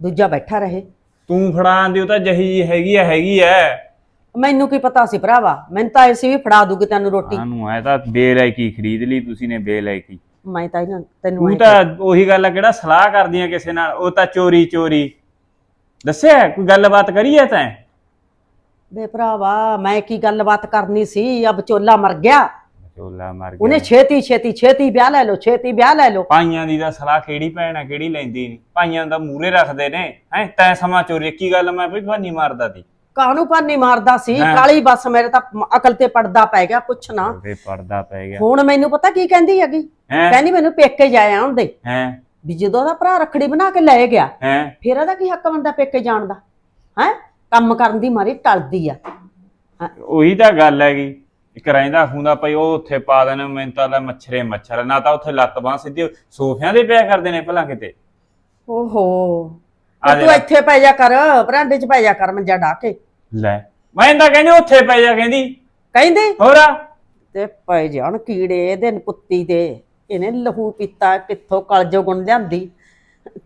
ਦੂਜਾ ਬੈਠਾ ਰਹੇ। ਤੂੰ ਫੜਾਉਂਦੀ ਉਹ ਤਾਂ ਜਹੀ ਜੀ ਹੈਗੀ ਆ ਹੈਗੀ ਐ ਮੈਨੂੰ ਕੀ ਪਤਾ ਸੀ ਭਰਾਵਾ ਮੈਨੂੰ ਤਾਂ ਐਸੀ ਵੀ ਫੜਾ ਦੂਗੀ ਤੈਨੂੰ ਰੋਟੀ। ਸਾਨੂੰ ਐ ਤਾਂ ਬੇਲਾਇਕੀ ਖਰੀਦ ਲਈ ਤੁਸੀਂ ਨੇ ਬੇਲਾਇਕੀ ਮੈਂ ਤਾਂ ਇਹਨਾਂ ਤੈਨੂੰ ਤੂੰ ਐਂ ਤਾਂ ਉਹੀ ਗੱਲ ਆ ਕਿਹੜਾ ਸਲਾਹ ਕਰਦੀਆਂ ਕਿਸੇ ਨਾਲ? ਉਹ ਤਾਂ ਚੋਰੀ ਚੋਰੀ। ਦੱਸਿਆ ਕੋਈ ਗੱਲਬਾਤ ਕਰੀਏ ਤੈਂ? ਬੇ ਭਰਾਵਾ ਮੈਂ ਕੀ ਗੱਲਬਾਤ ਕਰਨੀ ਸੀ? ਆ ਵਿਚੋਲਾ ਮਰ ਗਿਆ। ਚੋਲਾ ਮਰ ਗਿਆ। ਉਹਨੇ ਛੇਤੀ ਛੇਤੀ ਛੇਤੀ ਵਿਆਹ ਲੈ ਲਓ ਛੇਤੀ ਵਿਆਹ ਲੈ ਲਓ। ਭਾਈਆਂ ਦੀ ਤਾਂ ਸਲਾਹ ਕਿਹੜੀ ਭੈਣ ਆ ਕਿਹੜੀ ਲੈਂਦੀ ਨਹੀਂ ਭਾਈਆਂ ਦਾ ਮੂਰੇ ਰੱਖਦੇ ਨੇ ਹੈ? ਤੈਂ ਸਮਾਂ ਚੋਰੀ ਕੀ ਗੱਲ ਮੈਂ ਵੀ ਭਾਨੀ ਮਾਰਦਾ ਸੀ। ਕਾਹਨੂੰ ਪਾਨੀ ਮਾਰਦਾ ਸੀ? ਹਾਂ। ਕਾਲੀ ਬਸ ਮੇਰੇ ਤਾਂ ਅਕਲ ਤੇ ਪੜਦਾ ਪੈ ਗਿਆ ਪੁੱਛਣਾ ਉਹਦੇ ਪਰਦਾ ਪੈ ਗਿਆ। ਹੁਣ ਮੈਨੂੰ ਪਤਾ ਕੀ ਕਹਿੰਦੀ ਹੈਗੀ? ਹੈ? ਕਹਿੰਦੀ ਮੈਨੂੰ ਪੇਕੇ ਜਾਇਆ ਆਉਂਦੇ। ਹੈ? ਵੀ ਜਦੋਂ ਦਾ ਭਰਾ ਰੱਖੜੀ ਬਣਾ ਕੇ ਲੈ ਗਿਆ ਹੈ? ਫਿਰ ਇਹਦਾ ਕੀ ਹੱਕ ਬੰਦਾ ਪੇਕੇ ਜਾਣ ਦਾ? ਹੈ? ਕੰਮ ਕਰਨ ਦੀ ਮਾਰੀ ਟਲਦੀ ਆ। ਉਹੀ ਤਾਂ ਗੱਲ ਹੈਗੀ। ਇੱਕ ਰਹਿੰਦਾ ਹੁੰਦਾ ਪਈ ਉਹ ਉੱਥੇ ਪਾ ਦੇਣ ਮੈਨੂੰ ਤਾਂ ਲੈ ਮੱਛਰੇ ਮੱਛਰ ਨਾ ਤਾਂ ਉੱਥੇ ਲੱਤ ਬਾਂਹ ਸਿੱਧੀ ਸੋਫਿਆਂ ਦੇ ਪਿਆ ਕਰਦੇ ਨੇ ਭਲਾ ਕਿਤੇ। ਓਹੋ। ਆ ਤੂੰ ਇੱਥੇ ਪੈ ਜਾ ਕਰ ਬਰਾਂਡੇ 'ਚ ਪੈ ਜਾ ਕਰ ਮੰਜਾ ਢਾ ਕੇ। ਲੈ। ਮੈਂ ਤਾਂ ਕਹਿੰਦੀ ਉੱਥੇ ਪੈ ਜਾ ਕਹਿੰਦੀ। ਕਹਿੰਦੀ? ਹੋਰ ਆ। ਤੇ ਪੈ ਜਾਣ ਕੀੜੇ ਇਹਦੇ ਪੁੱਤੀ ਦੇ। ਇਹਨੇ ਲਹੂ ਪੀਤਾ ਕਿੱਥੋਂ ਕਲਜੋ ਗੁਣ ਲਿਆਂਦੀ?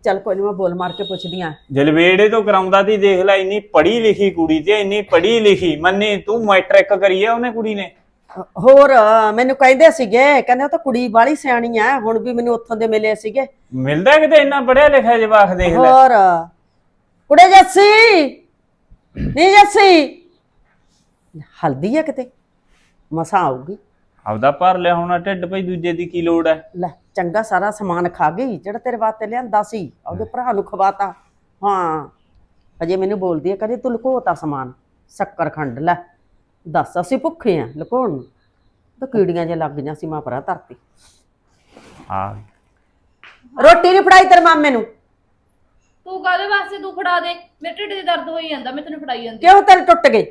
ਚੱਲ ਕੋਈ ਨੀ ਮੈਂ ਬੋਲ ਮਾਰ ਕੇ ਪੁੱਛਦੀ ਆ। ਜਲਵੇੜੇ ਤੋਂ ਕਰਾਉਂਦਾ ਤੀ ਦੇਖ ਲੈ ਇੰਨੀ ਪੜ੍ਹੀ ਲਿਖੀ ਕੁੜੀ ਤੇ ਇੰਨੀ ਪੜ੍ਹੀ ਲਿਖੀ। ਮੰਨੀ ਤੂੰ ਮੈਟ੍ਰਿਕ ਕਰੀ ਆ ਉਹਨੇ ਕੁੜੀ ਨੇ। ਹੋਰ ਮੈਨੂੰ ਕਹਿੰਦੇ ਸੀਗੇ ਕਹਿੰਦੇ ਉਹ ਤਾਂ ਕੁੜੀ ਬਾਲੀ ਸਿਆਣੀ ਆ ਹੁਣ ਵੀ ਮੈਨੂੰ ਉੱਥੋਂ ਦੇ ਮਿਲੇ ਸੀਗੇ। ਮਿਲਦਾ ਕਿਤੇ ਇੰਨਾ ਪੜਿਆ ਲਿਖਿਆ ਜਵਾਕ ਦੇਖ ਲੈ। ਹੋਰ ਕੁੜੇ ਜੱਸੀ ਨਹੀਂ ਜੱਸੀ। ਹਲਦੀ ਆ ਕਿਤੇ ਮਸਾਂ ਆਊਗੀ। ਆਪਦਾ ਭਰ ਲਿਆ ਹੋਣਾ ਢਿੱਡ ਭਈ ਦੂਜੇ ਦੀ ਕੀ ਲੋੜ ਹੈ ਲੈ ਚੰਗਾ ਸਾਰਾ ਸਮਾਨ ਖਾ ਗਈ ਜਿਹੜਾ ਤੇਰੇ ਵਾਸਤੇ ਲਿਆਂਦਾ ਸੀ ਉਹਦੇ ਭਰਾ ਨੂੰ ਖਵਾਤਾ। ਹਾਂ ਅਜੇ ਮੈਨੂੰ ਬੋਲਦੀ ਹੈ ਕਹਿੰਦੀ ਤੂੰ ਲੁਕੋਤਾ ਸਮਾਨ ਸ਼ੱਕਰ ਖੰਡ ਲੈ। ਦੱਸ ਅਸੀਂ ਭੁੱਖੇ ਆ ਲੁਕੋਣ ਨੂੰ। ਤਾਂ ਕੀੜੀਆਂ ਜੇ ਲੱਗ ਗਈਆਂ ਸੀ ਮਾਂ ਭਰਾ ਧਰਤੀ। ਆ। ਰੋਟੀ ਨਹੀਂ ਫੜਾਈ ਤੇਰੇ ਮਾਮੇ ਨੂੰ। ਤੂੰ ਕਾਹਦੇ ਵਾਸਤੇ ਤੂੰ ਫੜਾ ਦੇ? ਮੇਰੇ ਢਿੱਡ 'ਚ ਦਰਦ ਹੋਈ ਜਾਂਦਾ ਮੈਂ ਤੈਨੂੰ ਫੜਾਈ ਜਾਂਦੀ। ਕਿਉਂ ਤੇਰੇ ਟੁੱਟ ਗਏ?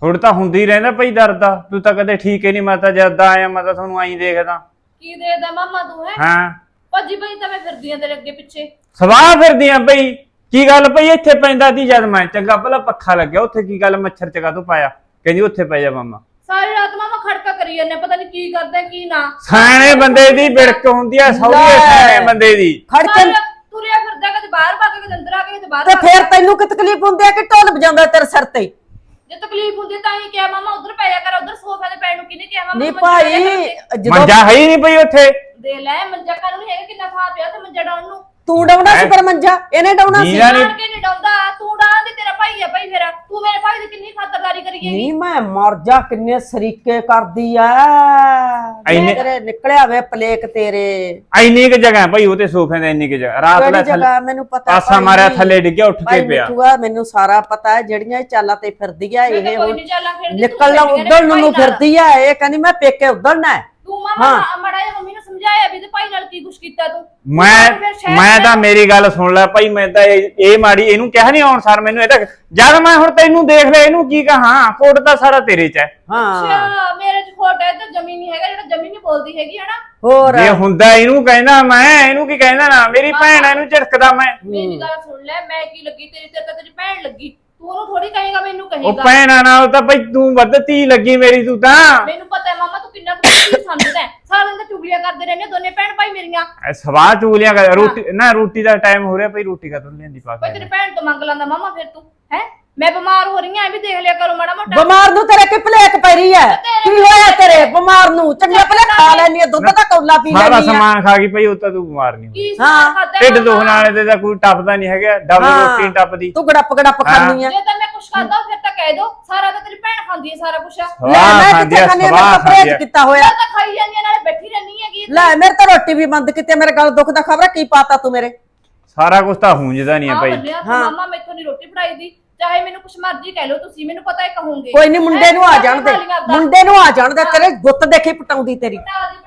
ਥੋੜਾ ਤਾਂ ਹੁੰਦੀ ਰਹਿੰਦਾ ਭਈ ਦਰਦ ਦਾ। ਤੂੰ ਤਾਂ ਕਦੇ ਠੀਕ ਹੀ ਨਹੀਂ ਮੈਂ ਤਾਂ ਜਦ ਦਾ ਆਇਆ ਮੈਂ ਤਾਂ ਤੁਹਾਨੂੰ ਆਈ ਦੇਖਦਾ। ਕੀ ਦੇਦਾ ਮਾਮਾ ਤੂੰ ਹੈ? ਹਾਂ। ਭੱਜੀ ਭੱਜੀ ਤਾਂ ਮੈਂ ਫਿਰਦੀ ਆਂ ਤੇਰੇ ਅੱਗੇ ਪਿੱਛੇ। ਸਵਾਹ ਫਿਰਦੀਆਂ ਭਈ ਕੀ ਗੱਲ ਭਈ ਇੱਥੇ ਪੈਂਦਾ ਤੀ ਜਦ ਮੈਂ। ਚੰਗਾ ਭਲਾ ਪੱਖਾ ਲੱਗਿਆ। ਉੱਥੇ ਕੀ ਗੱਲ ਮੱਛਰ ਚਗਾ ਤੂੰ ਪਾਇਆ? ਕਹਿੰਦੀ ਉੱਥੇ ਪੈ ਜਾ ਮਾਮਾ। ਸਾਰੀ ਰਾਤ ਮਾਮਾ ਖੜਕਾ ਕਰੀ ਜਾਂਦੇ ਪਤਾ ਨਹੀਂ ਕੀ ਕਰਦਾ ਕੀ ਨਾ। ਸਿਆਣੇ ਬੰਦੇ ਦੀ ਬਿੜਕ ਹੁੰਦੀ ਆ ਸੌਰੀ ਸਿਆਣੇ ਬੰਦੇ ਦੀ। ਖੜ ਕੇ ਸਾਰਾ ਤੁਰਿਆ ਫਿਰਦਾ ਕਦੇ ਬਾਹਰ ਭੱਗ ਕਦੇ ਅੰਦਰ ਆ ਕੇ ਕਦੇ ਬਾਹਰ ਤੇ ਭੱਗ ਫੇਰ ਤੈਨੂੰ ਕਿ ਤਕਲੀਫ ਹੁੰਦੀ ਹੈ ਕਿ ਢੋਲ ਵਜਾਉਂਦਾ ਤੇਰੇ ਸਿਰ ਤੇ? ਜੇ ਤਕਲੀਫ ਹੁੰਦੀ ਤਾਂ ਹੀ ਕਿਹਾ ਮਾਮਾ ਉਧਰ ਪੈ ਜਾ ਕਰ ਉਧਰ ਸੋਫੇ ਤੇ ਪੈਣ ਨੂੰ ਕਿਹਨੇ ਕਿਹਾ ਮਾਮਾ? ਨਹੀਂ ਮੰਜਾ ਭਾਈ ਕਰਕੇ। ਜਦੋਂ ਮੰਜਾ ਹੈ ਹੀ ਨਹੀਂ ਭਈ ਉੱਥੇ। ਦੇ ਲੈ ਮੰਜਾ ਕਾਨੂੰ ਹੈਗਾ? ਕਿੰਨਾ ਥਾਂ ਪਿਆ ਤੇ ਮੰਜਾ ਡਾਉਣ ਨੂੰ? ਤੂੰ ਡਾਉਣਾ ਸੀ ਪਰ ਮੰਜਾ ਇਹਨੇ ਡਾਉਣਾ ਸੀ। ਨੀਰਾ ਡਾਣ ਕੇ ਨਹੀਂ ਡਾਉਂਦਾ ਤੂੰ ਡਾਣ ਦੀ ਤੇਰਾ ਭਾਈ ਆ ਭਾਈ ਫੇਰਾ ਤੂੰ ਮੇਰੇ ਭਾਈ ਦੀ ਕਿੰਨੀ ਖਾਤਰਦਾਰੀ ਕਰੀ ਗਈ ਨਹੀਂ ਮੈਂ ਮਰ ਜਾ ਕਿੰਨੇ ਸਰੀਕੇ ਕਰਦੀ ਆ ਇੰਨੇ- ਤੇਰੇ ਨਿਕਲਿਆ ਵੇ ਪਲੇਕ ਤੇਰੇ। ਐਨੀ ਕਿ ਜਗ੍ਹਾ ਭਈ ਉਹਤੇ ਸੋਫੇ ਦੇ ਇੰਨੀ ਕਿ ਜਗ੍ਹਾ। ਰਾਤ ਲੈ ਕਿਹੜੀ ਥੱਲੇ ਜਗ੍ਹਾ? ਮੈਨੂੰ ਪਤਾ ਭਾਈ। ਮਾਰਿਆ ਥੱਲੇ ਡਿੱਗਿਆ ਉੱਠ ਕੇ ਭਾਈ ਪਿਆ। ਮਿੱਠੂਆ ਮੈਨੂੰ ਸਾਰਾ ਪਤਾ ਹੈ ਜਿਹੜੀਆਂ ਇਹ ਚਾਲਾਂ ਤੇ ਫਿਰਦੀ ਆ ਮੈਂ ਤਾਂ ਇਹ ਕੋਈ ਹੁਣ ਨਹੀਂ ਚੱਲਾਂ ਤੂੰ ਨਿਕਲਣਾ ਉਧਰ ਨੂੰ ਮੇਰੇ ਨੂੰ। ਫਿਰਦੀ ਆ ਇਹ ਕਹਿੰਦੀ ਮੈਂ ਪੇਕੇ ਉਧਰਨਾ ਹੈ ਤੂੰ ਮਾਮਾ ਮੜਾ ਜਿਹਾ ਮੰਮੀ ਨੂੰ ਸਮਝਾਇਆ ਵੀ ਤੇ ਭਾਈ ਨਾਲ ਕੀ ਕੁਛ ਕੀਤਾ ਤੂੰ? ਮੈਂ ਫਿਰ ਸ਼ਹਿਰ ਮੈਂ ਚ- ਤਾਂ ਮੇਰੀ ਗੱਲ ਸੁਣ ਲੈ ਭਾਈ ਮੈਂ ਤਾਂ ਇਹ ਇਹ ਮਾੜੀ ਇਹਨੂੰ ਕਿਹਾ ਨਹੀਂ ਆਉਣ ਸਰ ਮੈਨੂੰ ਇਹ ਤਾਂ ਜਦ ਮੈਂ ਹੁਣ ਤੈਨੂੰ ਦੇਖ ਲਿਆ ਇਹਨੂੰ ਕੀ ਕਹਾਂ? ਕੋਟ ਤਾਂ ਸਾਰਾ ਤੇਰੇ ਚ ਹੈ। ਹਾਂ। ਅੱਛਾ ਮੇਰੇ ਚ ਖੋਟ ਹੈ ਤੇ ਜ਼ਮੀਨ ਨਹੀਂ ਹੈਗਾ ਜਿਹੜਾ ਜ਼ਮੀਨ ਨਹੀਂ ਬੋਲਦੀ ਹੈਗੀ ਹਨਾ? ਹੋਰ। ਜੇ ਹੁੰਦਾ ਇਹਨੂੰ ਕਹਿੰਦਾ ਮੈਂ ਇਹਨੂੰ ਕੀ ਕਹਿੰਦਾ ਨਾ? ਮੇਰੀ ਭੈਣ ਇਹਨੂੰ ਝਿੜਕਦਾ ਮੈਂ। ਮੇਰੀ ਗੱਲ ਸੁਣ ਲੈ ਮੈਂ ਕੀ ਲੱਗੀ ਤੇਰੀ ਤੇ ਤਾਂ ਤੇਰੀ ਭੈਣ ਲੱਗੀ। ਤੂੰ ਉਹਨੂੰ ਥੋੜੀ ਕਹੇਗਾ ਮੈਨੂੰ ਉਹ ਕਹੇਗਾ। ਭੈਣਾਂ ਨਾਲ ਤਾਂ ਭਾਈ ਤੂੰ ਵੱਧ ਧੀ ਲੱਗੀ ਮੇਰੀ ਤੂੰ ਤਾਂ। ਮੈਨੂੰ ਪਤਾ ਹੈ ਮਾਮਾ ਤੂੰ ਕਿੰਨਾ ਕੁ ਕੀ ਸਮਝਦਾ ਹੈ। ਸਾਰਾ ਦਿਨ ਤਾਂ ਚੁਗਲੀਆਂ ਕਰਦੇ ਰਹਿੰਦੇ ਹੋ ਦੋਨੇ ਭੈਣ ਭਾਈ ਮੇਰੀਆਂ। ਐ ਸਵਾਹ ਚੂਲੀਆਂ ਕਰ ਰੋਟੀ ਨਾ ਰੋਟੀ ਦਾ ਟਾਈਮ ਹੋ ਰਿਹਾ ਭਈ ਰੋਟੀ ਕਦੋਂ ਲੈਂਦੀ ਪਾ ਓਏ ਤੇਰੀ ਕੇ ਭੈਣ ਤੋਂ ਮੰਗ ਲੈਂਦਾ ਮਾਮਾ ਫਿਰ ਤੂੰ ਹੈ? ਮੈਂ ਬਿਮਾਰ ਹੋ ਰਹੀ ਆਂ ਐ ਵੀ ਦੇਖ ਲਿਆ ਕਰੋ ਮਾੜਾ ਮੋਟਾ। ਬਿਮਾਰ ਨੂੰ ਤੇਰੇ ਕੀ ਭਲੇਖ ਪੈ ਰਹੀ ਹੈ। ਕੀ ਹੋਇਆ ਤੇਰੇ? ਬਿਮਾਰ ਨੂੰ। ਚੰਗੇ ਭਲੇ ਖਾ ਲੈਣੀ ਹੈ ਦੁੱਧ ਦਾ ਕੌਲਾ ਪੀ ਸਾਰਾ ਲੈਣੀ ਹੈ ਸਮਾਨ ਖਾ ਗਈ ਭਈ ਉਹ ਤਾਂ ਤੂੰ ਬਿਮਾਰ ਨਹੀਂ ਹੋਈ ਕੀ ਹਾਂ, ਸਮਾਨ ਢਿੱਡ ਦੁਖਣ ਵਾਲੇ ਤੇ ਤਾਂ ਕੋਈ ਟੱਪਦਾ ਨਹੀਂ ਹੈਗਾ ਡਬਲ ਹਾਂ। ਰੋਟੀ ਨੀ ਟੱਪਦੀ। ਤੂੰ ਗੜਪ ਗੜਪ ਖਾਣੀ ਹੈ ਜੇ ਤਾਂ ਮੈਂ ਕੁਛ ਖਾਦਾ ਫਿਰ ਤਾਂ ਕਹਿ ਦੋ। ਸਾਰਾ ਤਾਂ ਤੇਰੀ ਭੈਣ ਖਾਂਦੀ ਹੈ ਸਾਰਾ ਕੁਛ। ਲੈ ਸਵਾਹ ਮੈਂ ਖਾਂਦੀ ਕਿੱਥੇ ਆ ਖਾਣੀ ਹੈ ਸਵਾਹ ਮੈਂ ਖਾਂਦੀ ਪਰਹੇਜ ਆ। ਕੀਤਾ ਹੋਇਆ। ਮੈਂ ਤਾਂ ਖਾਈ ਜਾਂਦੀ ਆ, ਨਾਲੇ ਬੈਠੀ ਰਹਿੰਦੀ ਹੈਗੀ ਲੈ ਮੇਰੇ ਤਾਂ ਰੋਟੀ ਵੀ ਬੰਦ ਕੀਤੀ ਮੇਰੇ ਗਲ ਦੁਖਦਾ ਖਬਰ ਕੀ ਪਾਤਾ ਤੂੰ ਮੇਰੇ? ਸਾਰਾ ਕੁਝ ਤਾਂ ਹੁੰਜਦਾ ਨਹੀਂ ਹੈ ਆ ਭਈ। ਤੂੰ ਹਾਂ। ਮਾਮਾ ਮੈਥੋਂ ਨਹੀਂ ਰੋਟੀ ਫੜਾਈ ਦੀ ਚਾਹੇ ਮੈਨੂੰ ਕੁਛ ਮਰਜ਼ੀ ਕਹਿ ਲਓ ਤੁਸੀਂ ਮੈਨੂੰ ਪਤਾ ਹੈ ਕਹੋਗੇ। ਕੋਈ ਨਹੀਂ ਮੁੰਡੇ ਨੂੰ ਆ ਜਾਣ ਦੇ। ਮੁੰਡੇ ਨੂੰ ਆ ਜਾਣ ਦੇ ਤੇਰੇ ਗੁੱਤ ਦੇਖੀ ਪਟਾਉਂਦੀ ਤੇਰੀ।